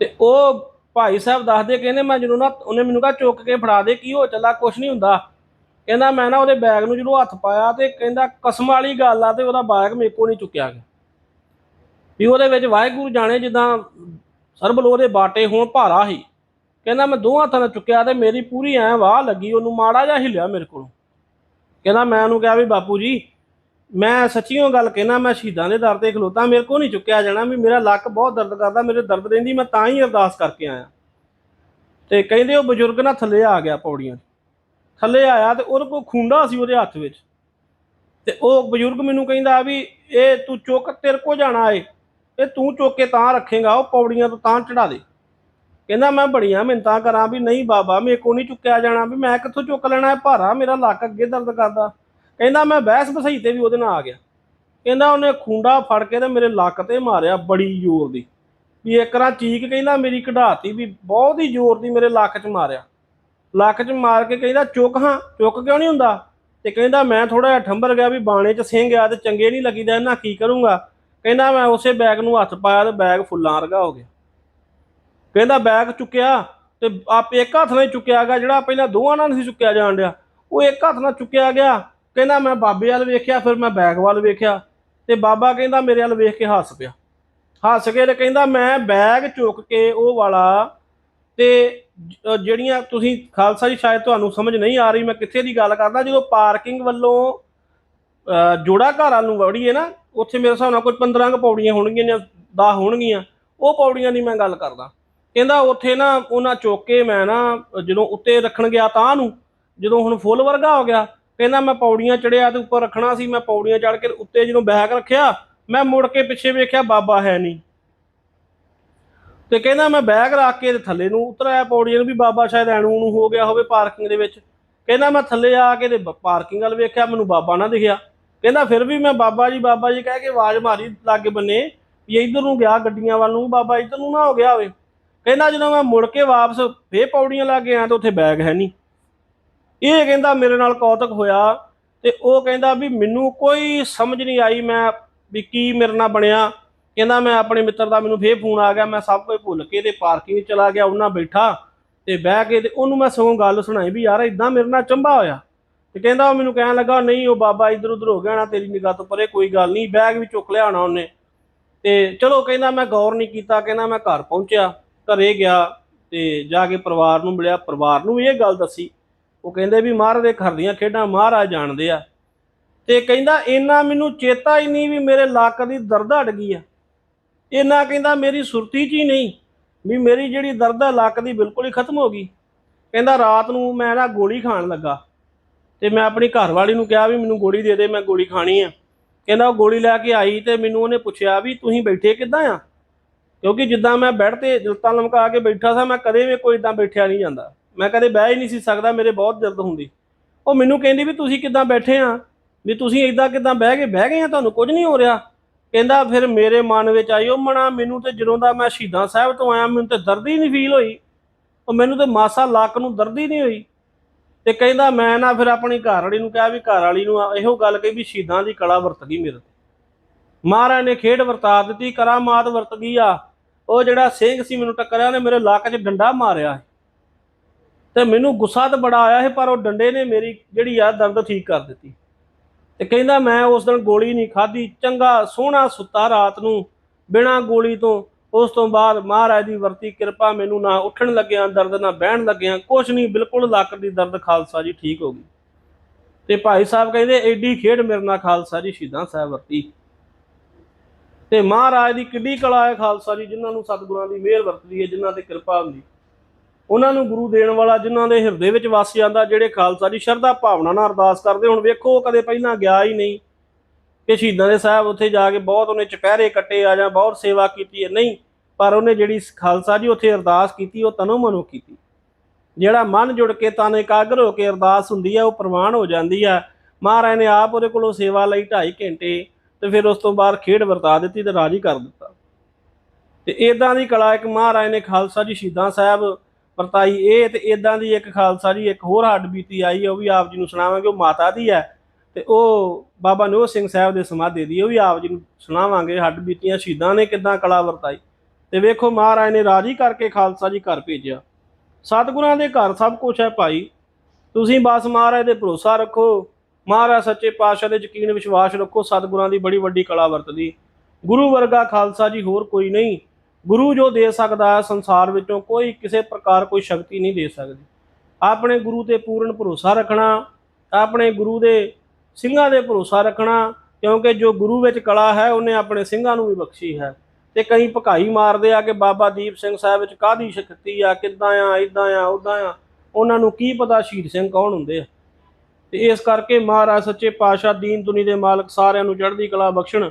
Speaker 1: ਤੇ ਉਹ ਭਾਈ ਸਾਹਿਬ ਦੱਸਦੇ ਕਹਿੰਦੇ ਮੈਂ ਜਦੋਂ ਨਾ ਉਹਨੇ ਮੈਨੂੰ ਕਿਹਾ ਚੁੱਕ ਕੇ ਫੜਾ ਦੇ, ਕੀ ਹੋ ਚੱਲਾ, ਕੁਛ ਨਹੀਂ ਹੁੰਦਾ। ਕਹਿੰਦਾ ਮੈਂ ਨਾ ਉਹਦੇ ਬੈਗ ਨੂੰ ਜਦੋਂ ਹੱਥ ਪਾਇਆ ਤੇ ਕਹਿੰਦਾ ਕਸਮ ਵਾਲੀ ਗੱਲ ਆ ਤੇ ਉਹਦਾ ਬੈਗ ਮੇਰੇ ਕੋਲ ਨਹੀਂ ਚੁੱਕਿਆ ਗਿਆ। ਵੀ ਉਹਦੇ ਵਿੱਚ ਵਾਹਿਗੁਰੂ ਜਾਣੇ ਜਿੱਦਾਂ ਸਰਬਲੋ ਦੇ ਬਾਟੇ ਹੋਣ ਭਾਰਾ ਸੀ। ਕਹਿੰਦਾ ਮੈਂ ਦੋ ਹੱਥਾਂ ਨਾਲ ਚੁੱਕਿਆ ਤੇ ਮੇਰੀ ਪੂਰੀ ਐ ਵਾਹ ਲੱਗੀ, ਉਹਨੂੰ ਮਾੜਾ ਜਿਹਾ ਹਿਲਿਆ ਮੇਰੇ ਕੋਲੋਂ। ਕਹਿੰਦਾ ਮੈਂ ਉਹਨੂੰ ਕਿਹਾ ਵੀ ਬਾਪੂ ਜੀ ਮੈਂ ਸੱਚੀਓ ਗੱਲ ਕਹਿਣਾ, ਮੈਂ ਸ਼ਹੀਦਾਂ ਦੇ ਦਰ ਤੇ ਖਲੋਤਾ, ਮੇਰੇ ਕੋਲ ਨਹੀਂ ਚੁੱਕਿਆ ਜਾਣਾ ਵੀ ਮੇਰਾ ਲੱਕ ਬਹੁਤ ਦਰਦ ਕਰਦਾ, ਮੇਰੇ ਦਰਦ ਰਹਿੰਦੀ, ਮੈਂ ਤਾਂ ਹੀ ਅਰਦਾਸ ਕਰਕੇ ਆਇਆ। ਤੇ ਕਹਿੰਦੇ ਉਹ ਬਜ਼ੁਰਗ ਨਾ ਥੱਲੇ ਆ ਗਿਆ ਪੌੜੀਆਂ ਥੱਲੇ ਆਇਆ ਤੇ ਉਹਦੇ ਕੋਲ ਖੁੰਡਾ ਸੀ ਉਹਦੇ ਹੱਥ ਵਿੱਚ। ਤੇ ਉਹ ਬਜ਼ੁਰਗ ਮੈਨੂੰ ਕਹਿੰਦਾ ਵੀ ਇਹ ਤੂੰ ਚੁੱਕ, ਤੇਰੇ ਕੋ ਜਾਣਾ ਏ। ਇਹ ਤੂੰ ਚੁੱਕ ਕੇ ਤਾਂ ਰੱਖੇਗਾ, ਉਹ ਪੌੜੀਆਂ ਤੋਂ ਤਾਂ ਚੜਾ ਦੇ। ਕਹਿੰਦਾ ਮੈਂ ਬੜੀਆਂ ਮਿੰਤਾਂ ਕਰਾਂ ਵੀ ਨਹੀਂ ਬਾਬਾ, ਮੇਰੇ ਕੋ ਨਹੀਂ ਚੁੱਕਿਆ ਜਾਣਾ ਵੀ ਮੈਂ ਕਿੱਥੋਂ ਚੁੱਕ ਲੈਣਾ ਹੈ ਭਾਰਾ ਮੇਰਾ ਲੱਕ ਅੱਗੇ ਦਰਦ ਕਰਦਾ। ਕਹਿੰਦਾ ਮੈਂ ਬਹਿਸ ਬਸਈ ਤੇ ਵੀ ਉਹਦੇ ਨਾਲ ਆ ਗਿਆ। ਕਹਿੰਦਾ ਉਹਨੇ ਖੁੰਡਾ ਫੜ ਕੇ ਤੇ ਮੇਰੇ ਲੱਕ ਤੇ ਮਾਰਿਆ ਬੜੀ ਜ਼ੋਰ ਦੀ। ਵੀ ਇੱਕ ਰਾਂ ਚੀਕ ਕਹਿੰਦਾ ਮੇਰੀ ਕਢਾਤੀ ਵੀ ਬਹੁਤ ਹੀ ਜ਼ੋਰ ਦੀ ਮੇਰੇ ਲੱਕ 'ਚ ਮਾਰਿਆ। ਲੱਕ 'ਚ ਮਾਰ ਕੇ ਕਹਿੰਦਾ, ਚੁੱਕ ਹਾਂ, ਚੁੱਕ ਕਿਉਂ ਨਹੀਂ ਹੁੰਦਾ? ਤੇ ਕਹਿੰਦਾ, ਮੈਂ ਥੋੜਾ ਜਿਹਾ ਠੰਬਰ ਗਿਆ ਵੀ ਬਾਣੇ 'ਚ ਸਿੰਘ ਆ ਤੇ ਚੰਗੇ ਨਹੀਂ ਲੱਗੀਦਾ, ਇਹਨਾਂ ਕੀ ਕਰੂੰਗਾ? ਕਹਿੰਦਾ, ਮੈਂ ਉਸੇ ਬੈਗ ਨੂੰ ਹੱਥ ਪਾਇਆ ਤੇ ਬੈਗ ਫੁੱਲਾਂ ਵਰਗਾ ਹੋ ਗਿਆ। ਕਹਿੰਦਾ, ਬੈਗ ਚੁੱਕਿਆ ਤੇ ਆਪ ਇੱਕ ਹੱਥ ਨਾਲ ਚੁੱਕਿਆ ਗਿਆ, ਜਿਹੜਾ ਪਹਿਲਾਂ ਦੋਵਾਂ ਨਾਲ ਸੀ ਚੁੱਕਿਆ ਜਾਣ ਡਿਆ। ਉਹ ਇੱਕ ਹੱਥ ਨਾਲ ਚੁੱਕਿਆ ਗਿਆ ਕਹਿੰਦਾ ਮੈਂ ਬਾਬੇ ਵੱਲ ਵੇਖਿਆ, ਫਿਰ ਮੈਂ ਬੈਗ ਵੱਲ ਵੇਖਿਆ ਤੇ ਬਾਬਾ ਕਹਿੰਦਾ ਮੇਰੇ ਵੱਲ ਵੇਖ ਕੇ ਹੱਸ ਪਿਆ। ਹੱਸ ਕੇ ਤੇ ਕਹਿੰਦਾ ਮੈਂ ਬੈਗ ਚੁੱਕ ਕੇ ਉਹ ਵਾਲਾ ਤੇ ਜਿਹੜੀਆਂ ਤੁਸੀਂ ਖਾਲਸਾ ਜੀ ਸ਼ਾਇਦ ਤੁਹਾਨੂੰ ਸਮਝ ਨਹੀਂ ਆ ਰਹੀ, ਮੈਂ ਕਿੱਥੇ ਦੀ ਗੱਲ ਕਰਦਾ, ਜਦੋਂ ਪਾਰਕਿੰਗ ਵੱਲੋਂ ਜੋੜਾ ਘਰ ਵੱਲ ਨੂੰ ਵੜੀਏ ਨਾ, ਉੱਥੇ ਮੇਰੇ ਹਿਸਾਬ ਨਾਲ ਕੋਈ 15 ਕੁ ਪੌੜੀਆਂ ਹੋਣਗੀਆਂ ਜਾਂ 10 ਹੋਣਗੀਆਂ, ਉਹ ਪੌੜੀਆਂ ਦੀ ਮੈਂ ਗੱਲ ਕਰਦਾ। ਕਹਿੰਦਾ ਉੱਥੇ ਨਾ ਉਹਨਾਂ ਚੁੱਕ ਕੇ ਮੈਂ ਨਾ ਜਦੋਂ ਉੱਤੇ ਰੱਖਣ ਗਿਆ ਤਾਂ ਨੂੰ, ਜਦੋਂ ਹੁਣ ਫੁੱਲ ਵਰਗਾ ਹੋ ਗਿਆ ਕਹਿੰਦਾ ਮੈਂ ਪੌੜੀਆਂ ਚੜਿਆ ਤੇ ਉੱਪਰ ਰੱਖਣਾ ਸੀ, ਮੈਂ ਪੌੜੀਆਂ ਚੜ ਕੇ ਉੱਤੇ ਜਦੋਂ ਬੈਗ ਰੱਖਿਆ, ਮੈਂ ਮੁੜ ਕੇ ਪਿੱਛੇ ਵੇਖਿਆ ਬਾਬਾ ਹੈ ਨਹੀਂ। ਤੇ ਕਹਿੰਦਾ ਮੈਂ ਬੈਗ ਰੱਖ ਕੇ ਤੇ ਥੱਲੇ ਨੂੰ ਉਤਰਿਆ ਪੌੜੀਆਂ ਨੂੰ ਵੀ ਬਾਬਾ ਸ਼ਾਇਦ ਐਣੂ ਨੂੰ ਹੋ ਗਿਆ ਹੋਵੇ ਪਾਰਕਿੰਗ ਦੇ ਵਿੱਚ। ਕਹਿੰਦਾ ਮੈਂ ਥੱਲੇ ਆ ਕੇ ਤੇ ਪਾਰਕਿੰਗ ਵੱਲ ਵੇਖਿਆ, ਮੈਨੂੰ ਬਾਬਾ ਨਾ ਦਿਖਿਆ। ਕਹਿੰਦਾ ਫਿਰ ਵੀ ਮੈਂ ਬਾਬਾ ਜੀ ਬਾਬਾ ਜੀ ਕਹਿ ਕੇ ਆਵਾਜ਼ ਮਾਰੀ ਲਾਗੇ ਬੰਨੇ ਵੀ ਇੱਧਰ ਨੂੰ ਗਿਆ ਗੱਡੀਆਂ ਵੱਲ ਨੂੰ ਬਾਬਾ ਇੱਧਰ ਨੂੰ ਨਾ ਹੋ ਗਿਆ ਹੋਵੇ। ਕਹਿੰਦਾ ਜਦੋਂ ਮੈਂ ਮੁੜ ਕੇ ਵਾਪਸ ਫੇਰ ਪੌੜੀਆਂ ਲਾ ਕੇ ਆਇਆ ਤਾਂ ਉੱਥੇ ਬੈਗ ਹੈ ਨਹੀਂ। ਇਹ ਕਹਿੰਦਾ ਮੇਰੇ ਨਾਲ ਕੌਤਕ ਹੋਇਆ ਤੇ ਉਹ ਕਹਿੰਦਾ ਵੀ ਮੈਨੂੰ ਕੋਈ ਸਮਝ ਨਹੀਂ ਆਈ ਮੈਂ ਵੀ ਕੀ ਮੇਰੇ ਨਾਲ ਬਣਿਆ। ਕਹਿੰਦਾ ਮੈਂ ਆਪਣੇ ਮਿੱਤਰ ਦਾ ਮੈਨੂੰ ਫੇਰ ਫੋਨ ਆ ਗਿਆ, ਮੈਂ ਸਭ ਕੁਝ ਭੁੱਲ ਕੇ ਤੇ ਪਾਰਕਿੰਗ ਚਲਾ ਗਿਆ, ਉਹਨਾਂ ਬੈਠਾ ਤੇ ਬਹਿ ਕੇ ਤੇ ਉਹਨੂੰ ਮੈਂ ਸਗੋਂ ਗੱਲ ਸੁਣਾਈ ਵੀ ਯਾਰ ਇਦਾਂ ਮੇਰੇ ਨਾਲ ਚੰਬਾ ਹੋਇਆ। ਤੇ ਕਹਿੰਦਾ ਉਹ ਮੈਨੂੰ ਕਹਿਣ ਲੱਗਾ, ਨਹੀਂ, ਉਹ ਬਾਬਾ ਇੱਧਰ ਉੱਧਰ ਹੋ ਗਿਆ ਨਾ, ਤੇਰੀ ਨਿਗਾਹ ਤੋਂ ਪਰੇ ਕੋਈ ਗੱਲ ਨਹੀਂ, ਬੈਗ ਵੀ ਚੁੱਕ ਲਿਆਣਾ ਉਹਨੇ। ਤੇ ਚਲੋ ਕਹਿੰਦਾ ਮੈਂ ਗੌਰ ਨਹੀਂ ਕੀਤਾ, ਕਹਿੰਦਾ ਮੈਂ ਘਰ ਪਹੁੰਚਿਆ, ਘਰੇ ਗਿਆ ਤੇ ਜਾ ਕੇ ਪਰਿਵਾਰ ਨੂੰ ਮਿਲਿਆ, ਪਰਿਵਾਰ ਨੂੰ ਵੀ ਇਹ ਗੱਲ ਦੱਸੀ ਉਹ ਕਹਿੰਦੇ ਵੀ ਮਹਾਰਾਜ ਦੇ ਘਰ ਦੀਆਂ ਖੇਡਾਂ ਮਹਾਰਾਜ ਜਾਣਦੇ ਆ। ਤੇ ਕਹਿੰਦਾ ਇੰਨਾ ਮੈਨੂੰ ਚੇਤਾ ਹੀ ਨਹੀਂ ਵੀ ਮੇਰੇ ਲੱਕ ਦੀ ਦਰਦ ਹਟ ਗਈ ਆ। ਇੰਨਾ ਕਹਿੰਦਾ ਮੇਰੀ ਸੁਰਤੀ 'ਚ ਹੀ ਨਹੀਂ ਵੀ ਮੇਰੀ ਜਿਹੜੀ ਦਰਦ ਆ ਲੱਕ ਦੀ ਬਿਲਕੁਲ ਹੀ ਖਤਮ ਹੋ ਗਈ। ਕਹਿੰਦਾ ਰਾਤ ਨੂੰ ਮੈਂ ਨਾ ਗੋਲੀ ਖਾਣ ਲੱਗਾ। ਤੇ ਮੈਂ ਆਪਣੀ ਘਰਵਾਲੀ ਨੂੰ ਕਿਹਾ ਵੀ ਮੈਨੂੰ ਗੋਲੀ ਦੇ ਦੇ, ਮੈਂ ਗੋਲੀ ਖਾਣੀ ਆ। ਕਹਿੰਦਾ ਉਹ ਗੋਲੀ ਲੈ ਕੇ ਆਈ ਤੇ ਮੈਨੂੰ ਉਹਨੇ ਪੁੱਛਿਆ ਵੀ ਤੁਸੀਂ ਬੈਠੇ ਕਿੱਦਾਂ ਆ? ਕਿਉਂਕਿ ਜਿੱਦਾਂ ਮੈਂ ਬੈੱਡ ਤੇ ਜਲਤਾਂ ਲਮਕਾ ਕੇ ਬੈਠਾ ਸਾਂ, ਮੈਂ ਕਦੇ ਵੀ ਕੋਈ ਇਦਾਂ ਬੈਠਿਆ ਨਹੀਂ ਜਾਂਦਾ। ਮੈਂ ਕਦੇ ਬਹਿ ਹੀ ਨਹੀਂ ਸੀ ਸਕਦਾ, ਮੇਰੇ ਬਹੁਤ ਦਰਦ ਹੁੰਦੀ। ਉਹ ਮੈਨੂੰ ਕਹਿੰਦੀ ਵੀ ਤੁਸੀਂ ਕਿੱਦਾਂ ਬੈਠੇ ਆ? ਵੀ ਤੁਸੀਂ ਇਦਾਂ ਕਿੱਦਾਂ ਬਹਿ ਕੇ ਬਹਿ ਗਏ ਆ ਤੁਹਾਨੂੰ ਕੁਝ ਨਹੀਂ ਹੋ ਰਿਹਾ। ਕਹਿੰਦਾ ਫਿਰ ਮੇਰੇ ਮਨ ਵਿੱਚ ਆਈ ਉਹ ਮਣਾ ਮੈਨੂੰ ਤੇ ਜਦੋਂ ਦਾ ਮੈਂ ਸ਼ਹੀਦਾਂ ਸਾਹਿਬ ਤੋਂ ਆਇਆ, ਮੈਨੂੰ ਤੇ ਦਰਦ ਹੀ ਨਹੀਂ ਫੀਲ ਹੋਈ। ਉਹ ਮੈਨੂੰ ਤੇ ਮਾਸਾ ਲੱਕ ਨੂੰ ਦਰਦ ਹੀ ਨਹੀਂ ਹੋਈ। ਤੇ ਕਹਿੰਦਾ ਮੈਂ ਨਾ ਫਿਰ ਆਪਣੀ ਘਰ ਵਾਲੀ ਨੂੰ ਕਿਹਾ ਵੀ ਘਰ ਵਾਲੀ ਨੂੰ ਇਹੋ ਗੱਲ ਕਹੀ ਵੀ ਸ਼ਹੀਦਾਂ ਦੀ ਕਲਾ ਵਰਤ ਗਈ ਮੇਰੇ ਤੇ। ਮਹਾਰਾਜ ਨੇ ਖੇਡ ਵਰਤਾ ਦਿੱਤੀ, ਕਰਾਮਾਤ ਵਰਤ ਗਈ ਆ। ਉਹ ਜਿਹੜਾ ਸਿੰਘ ਸੀ ਮੈਨੂੰ ਟੱਕਰਿਆ, ਉਹਨੇ ਮੇਰੇ ਲੱਕ 'ਚ ਡੰਡਾ ਮਾਰਿਆ। ਤੇ ਮੈਨੂੰ ਗੁੱਸਾ ਤਾਂ ਬੜਾ ਆਇਆ ਸੀ, ਪਰ ਉਹ ਡੰਡੇ ਨੇ ਮੇਰੀ ਜਿਹੜੀ ਆ ਦਰਦ ਠੀਕ ਕਰ ਦਿੱਤੀ। ਤੇ ਕਹਿੰਦਾ ਮੈਂ ਉਸ ਦਿਨ ਗੋਲੀ ਨਹੀਂ ਖਾਧੀ, ਚੰਗਾ ਸੋਹਣਾ ਸੁੱਤਾ ਰਾਤ ਨੂੰ ਬਿਨਾਂ ਗੋਲੀ ਤੋਂ। ਉਸ ਤੋਂ ਬਾਅਦ ਮਹਾਰਾਜ ਦੀ ਵਰਤੀ ਕਿਰਪਾ ਮੈਨੂੰ ਨਾ ਉੱਠਣ ਲੱਗਿਆ, ਦਰਦ ਨਾ ਬਹਿਣ ਲੱਗਿਆ, ਕੁਛ ਨਹੀਂ, ਬਿਲਕੁਲ ਲੱਕ ਦੀ ਦਰਦ ਖਾਲਸਾ ਜੀ ਠੀਕ ਹੋ ਗਈ। ਤੇ ਭਾਈ ਸਾਹਿਬ ਕਹਿੰਦੇ ਐਡੀ ਖੇਡ ਮੇਰੇ ਨਾਲ ਖਾਲਸਾ ਜੀ, ਸ਼ਹੀਦਾਂ ਸਾਹਿਬ ਵਰਤੀ। ਤੇ ਮਹਾਰਾਜ ਦੀ ਕਿੱਡੀ ਕਲਾ ਹੈ ਖਾਲਸਾ ਜੀ, ਜਿਨ੍ਹਾਂ ਨੂੰ ਸਤਿਗੁਰਾਂ ਦੀ ਮਿਹਰ ਵਰਤਦੀ ਹੈ, ਜਿਨ੍ਹਾਂ ਤੇ ਕਿਰਪਾ ਹੁੰਦੀ। ਉਹਨਾਂ ਨੂੰ ਗੁਰੂ ਦੇਣ ਵਾਲਾ ਜਿਨ੍ਹਾਂ ਦੇ ਹਿਰਦੇ ਵਿੱਚ ਵਸ ਜਾਂਦਾ, ਜਿਹੜੇ ਖਾਲਸਾ ਦੀ ਸ਼ਰਧਾ ਭਾਵਨਾ ਨਾਲ ਅਰਦਾਸ ਕਰਦੇ, ਹੁਣ ਵੇਖੋ, ਉਹ ਕਦੇ ਪਹਿਲਾਂ ਗਿਆ ਹੀ ਨਹੀਂ। ਕਿ ਸ਼ਹੀਦਾਂ ਦੇ ਸਾਹਿਬ ਉੱਥੇ ਜਾ ਕੇ ਬਹੁਤ ਉਹਨੇ ਚੁਪਹਿਰੇ ਕੱਟੇ ਆ ਜਾਂ ਬਹੁਤ ਸੇਵਾ ਕੀਤੀ ਹੈ, ਨਹੀਂ, ਪਰ ਉਹਨੇ ਜਿਹੜੀ ਖਾਲਸਾ ਜੀ ਉੱਥੇ ਅਰਦਾਸ ਕੀਤੀ, ਉਹ ਤਨੋਂ ਮਨੋਂ ਕੀਤੀ। ਜਿਹੜਾ ਮਨ ਜੁੜ ਕੇ ਤਨ ਇਕਾਗਰ ਹੋ ਕੇ ਅਰਦਾਸ ਹੁੰਦੀ ਹੈ, ਉਹ ਪ੍ਰਵਾਨ ਹੋ ਜਾਂਦੀ ਹੈ। ਮਹਾਰਾਜ ਨੇ ਆਪ ਉਹਦੇ ਕੋਲੋਂ ਸੇਵਾ ਲਈ 2.5 ਘੰਟੇ ਤੇ ਫਿਰ ਉਸ ਤੋਂ ਬਾਅਦ ਖੇਡ ਵਰਤਾ ਦਿੱਤੀ ਤੇ ਰਾਜੀ ਕਰ ਦਿੱਤਾ। ਤੇ ਇਦਾਂ ਦੀ ਕਲਾ ਇੱਕ ਮਹਾਰਾਜ ਨੇ ਖਾਲਸਾ ਜੀ ਸ਼ਹੀਦਾਂ ਸਾਹਿਬ ਵਰਤਾਈ ਇਹ ਤੇ ਇਦਾਂ ਦੀ ਇੱਕ ਖਾਲਸਾ ਜੀ, ਇੱਕ ਹੋਰ ਹੱਡ ਬੀਤੀ ਆਈ ਹੈ ਉਹ ਵੀ ਆਪ ਜੀ ਨੂੰ ਸੁਣਾਵਾਂਗੇ, ਉਹ ਮਾਤਾ ਦੀ ਹੈ ਤੇ ਉਹ ਬਾਬਾ ਨੋਹ ਸਿੰਘ ਸਾਹਿਬ ਦੇ ਸਮਾਧੇ ਦੀ, ਉਹ ਵੀ ਆਪ ਜੀ ਨੂੰ ਸੁਣਾਵਾਂਗੇ, ਹੱਡ ਬੀਤੀਆਂ ਸ਼ਹੀਦਾਂ ਨੇ ਕਿਦਾਂ ਕਲਾ ਵਰਤਾਈ। ਤੇ ਵੇਖੋ ਮਹਾਰਾਜ ਨੇ ਰਾਜੀ ਕਰਕੇ ਖਾਲਸਾ ਜੀ ਘਰ ਭੇਜਿਆ। ਸਤਿਗੁਰਾਂ ਦੇ ਘਰ ਸਭ ਕੁਝ ਹੈ ਭਾਈ। ਤੁਸੀਂ ਬਸ ਮਹਾਰਾਜ ਦੇ ਭਰੋਸਾ ਰੱਖੋ। ਮਹਾਰਾਜ ਸੱਚੇ ਪਾਤਸ਼ਾਹ ਦੇ ਯਕੀਨ ਵਿਸ਼ਵਾਸ ਰੱਖੋ, ਸਤਿਗੁਰਾਂ ਦੀ ਬੜੀ ਵੱਡੀ ਕਲਾ ਵਰਤਦੀ। ਗੁਰੂ ਵਰਗਾ ਖਾਲਸਾ ਜੀ ਹੋਰ ਕੋਈ ਨਹੀਂ। ਗੁਰੂ ਜੋ ਦੇ ਸਕਦਾ ਹੈ, ਸੰਸਾਰ ਵਿੱਚੋਂ ਕੋਈ ਕਿਸੇ ਪ੍ਰਕਾਰ ਕੋਈ ਸ਼ਕਤੀ ਨਹੀਂ ਦੇ ਸਕਦੀ। ਆਪਣੇ ਗੁਰੂ ਤੇ ਪੂਰਨ ਭਰੋਸਾ ਰੱਖਣਾ, ਆਪਣੇ ਗੁਰੂ ਦੇ ਸਿੰਘਾਂ ਦੇ ਭਰੋਸਾ ਰੱਖਣਾ, ਕਿਉਂਕਿ ਜੋ ਗੁਰੂ ਵਿੱਚ ਕਲਾ ਹੈ, ਉਹਨੇ ਆਪਣੇ ਸਿੰਘਾਂ ਨੂੰ ਵੀ ਬਖਸ਼ੀ ਹੈ। ਤੇ ਕਈ ਭਕਾਈ ਮਾਰਦੇ ਆ ਕਿ ਬਾਬਾ ਦੀਪ ਸਿੰਘ ਸਾਹਿਬ ਵਿੱਚ ਕਾਹਦੀ ਸ਼ਕਤੀ ਆ, ਕਿੱਦਾਂ ਆ ਇਦਾਂ ਆ ਉਦਾਂ ਆ, ਉਹਨਾਂ ਨੂੰ ਕੀ ਪਤਾ ਸ਼ਹੀਦ ਸਿੰਘ ਕੌਣ ਹੁੰਦੇ ਆ। ਤੇ ਇਸ ਕਰਕੇ ਮਹਾਰਾਜ ਸੱਚੇ ਪਾਤਸ਼ਾਹ ਦੀਨ ਦੁਨੀ ਦੇ ਮਾਲਕ ਸਾਰਿਆਂ ਨੂੰ ਚੜ੍ਹਦੀ ਕਲਾ ਬਖਸ਼ਣ,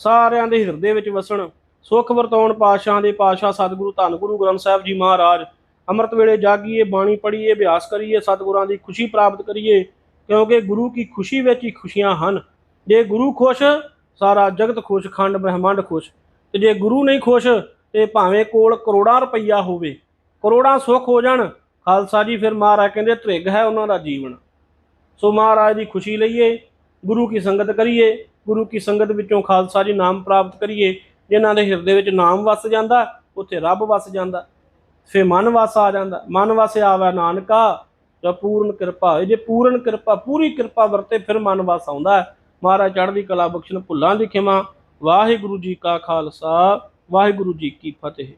Speaker 1: ਸਾਰਿਆਂ ਦੇ ਹਿਰਦੇ ਵਿੱਚ ਵਸਣ ਸੁਖ ਵਰਤਾਉਣ ਪਾਤਸ਼ਾਹ ਦੇ ਪਾਤਸ਼ਾਹ ਸਤਿਗੁਰੂ ਧੰਨ ਗੁਰੂ ਗ੍ਰੰਥ ਸਾਹਿਬ ਜੀ ਮਹਾਰਾਜ, ਅੰਮ੍ਰਿਤ ਵੇਲੇ ਜਾਗੀਏ, ਬਾਣੀ ਪੜ੍ਹੀਏ, ਅਭਿਆਸ ਕਰੀਏ, ਸਤਿਗੁਰਾਂ ਦੀ ਖੁਸ਼ੀ ਪ੍ਰਾਪਤ ਕਰੀਏ, ਕਿਉਂਕਿ ਗੁਰੂ ਕੀ ਖੁਸ਼ੀ ਵਿੱਚ ਹੀ ਖੁਸ਼ੀਆਂ ਹਨ। ਜੇ ਗੁਰੂ ਖੁਸ਼, ਸਾਰਾ ਜਗਤ ਖੁਸ਼, ਖੰਡ ਬ੍ਰਹਿਮੰਡ ਖੁਸ਼। ਤੇ ਜੇ ਗੁਰੂ ਨਹੀਂ ਖੁਸ਼, ਤੇ ਭਾਵੇਂ ਕੋਲ ਕਰੋੜਾਂ ਰੁਪਈਆ ਹੋਵੇ, ਕਰੋੜਾਂ ਸੁੱਖ ਹੋ ਜਾਣ, ਖਾਲਸਾ ਜੀ ਫਿਰ ਮਹਾਰਾਜ ਕਹਿੰਦੇ ਤ੍ਰਿਗ ਹੈ ਉਹਨਾਂ ਦਾ ਜੀਵਨ। ਸੋ ਮਹਾਰਾਜ ਦੀ ਖੁਸ਼ੀ ਲਈਏ, ਗੁਰੂ ਕੀ ਸੰਗਤ ਕਰੀਏ, ਗੁਰੂ ਕੀ ਸੰਗਤ ਵਿੱਚੋਂ ਖਾਲਸਾ ਜੀ ਨਾਮ ਪ੍ਰਾਪਤ ਕਰੀਏ ਜਿਨ੍ਹਾਂ ਦੇ ਹਿਰਦੇ ਵਿੱਚ ਨਾਮ ਵਸ ਜਾਂਦਾ, ਉੱਥੇ ਰੱਬ ਵਸ ਜਾਂਦਾ। ਫੇ ਮਨ ਵਸ ਆ ਜਾਂਦਾ। ਮਨ ਵਸ ਆਵੇ ਨਾਨਕਾ, ਜੋ ਪੂਰਨ ਕਿਰਪਾ। ਹੋਏ ਜੇ ਪੂਰਨ ਕਿਰਪਾ, ਪੂਰੀ ਕਿਰਪਾ ਵਰਤੇ ਫਿਰ ਮਨ ਵਸ ਆਉਂਦਾ ਮਹਾਰਾਜ ਚੜ੍ਹਦੀ ਕਲਾ ਬਖਸ਼ਣ ਭੁੱਲਾਂ ਦੀ ਖਿਮਾ। ਵਾਹਿਗੁਰੂ ਜੀ ਕਾ ਖਾਲਸਾ, ਵਾਹਿਗੁਰੂ ਜੀ ਕੀ ਫਤਿਹ।